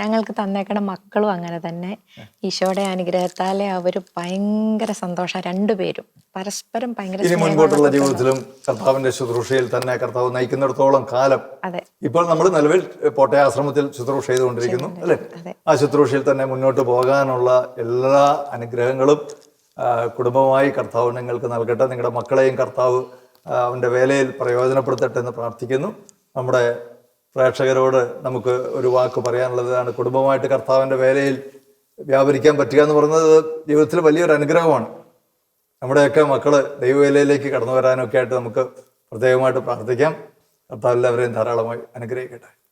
ഞങ്ങൾക്ക് തന്നേക്കണ മക്കളും അങ്ങനെ തന്നെ. ഈശോയുടെ അനുഗ്രഹത്താലെ അവർ ഭയങ്കര സന്തോഷം രണ്ടുപേരും പരസ്പരം ഭയങ്കര ഇനി മുൻപോട്ടുള്ള. ജീവിതത്തിലും കർത്താവിന്റെ ശുശ്രൂഷയിൽ തന്നെ കർത്താവ് നയിക്കുന്നിടത്തോളം കാലം അതെ. ഇപ്പോൾ നമ്മൾ നിലവിൽ പോട്ടയ ആശ്രമത്തിൽ ശുശ്രൂഷ ചെയ്തുകൊണ്ടിരിക്കുന്നു അല്ലെ? ആ ശുശ്രൂഷയിൽ തന്നെ മുന്നോട്ട് പോകാനുള്ള എല്ലാ അനുഗ്രഹങ്ങളും കുടുംബമായി കർത്താവ് നിങ്ങൾക്ക് നൽകട്ടെ. നിങ്ങളുടെ മക്കളെയും കർത്താവ് ആ, അവന്റെ വേലയിൽ പ്രയോജനപ്പെടുത്തട്ടെ എന്ന് പ്രാർത്ഥിക്കുന്നു. നമ്മുടെ പ്രേക്ഷകരോട് നമുക്ക് ഒരു വാക്ക് പറയാനുള്ളതാണ്. കുടുംബമായിട്ട് കർത്താവിന്റെ വേലയിൽ വ്യാപരിക്കാൻ പറ്റുക എന്ന് പറയുന്നത് ജീവിതത്തിൽ വലിയൊരു അനുഗ്രഹമാണ്. നമ്മുടെയൊക്കെ മക്കൾ ദൈവവേലയിലേക്ക് കടന്നു വരാനൊക്കെ ആയിട്ട് നമുക്ക് പ്രത്യേകമായിട്ട് പ്രാർത്ഥിക്കാം. കർത്താവ് എല്ലാവരെയും ധാരാളമായി അനുഗ്രഹിക്കട്ടെ.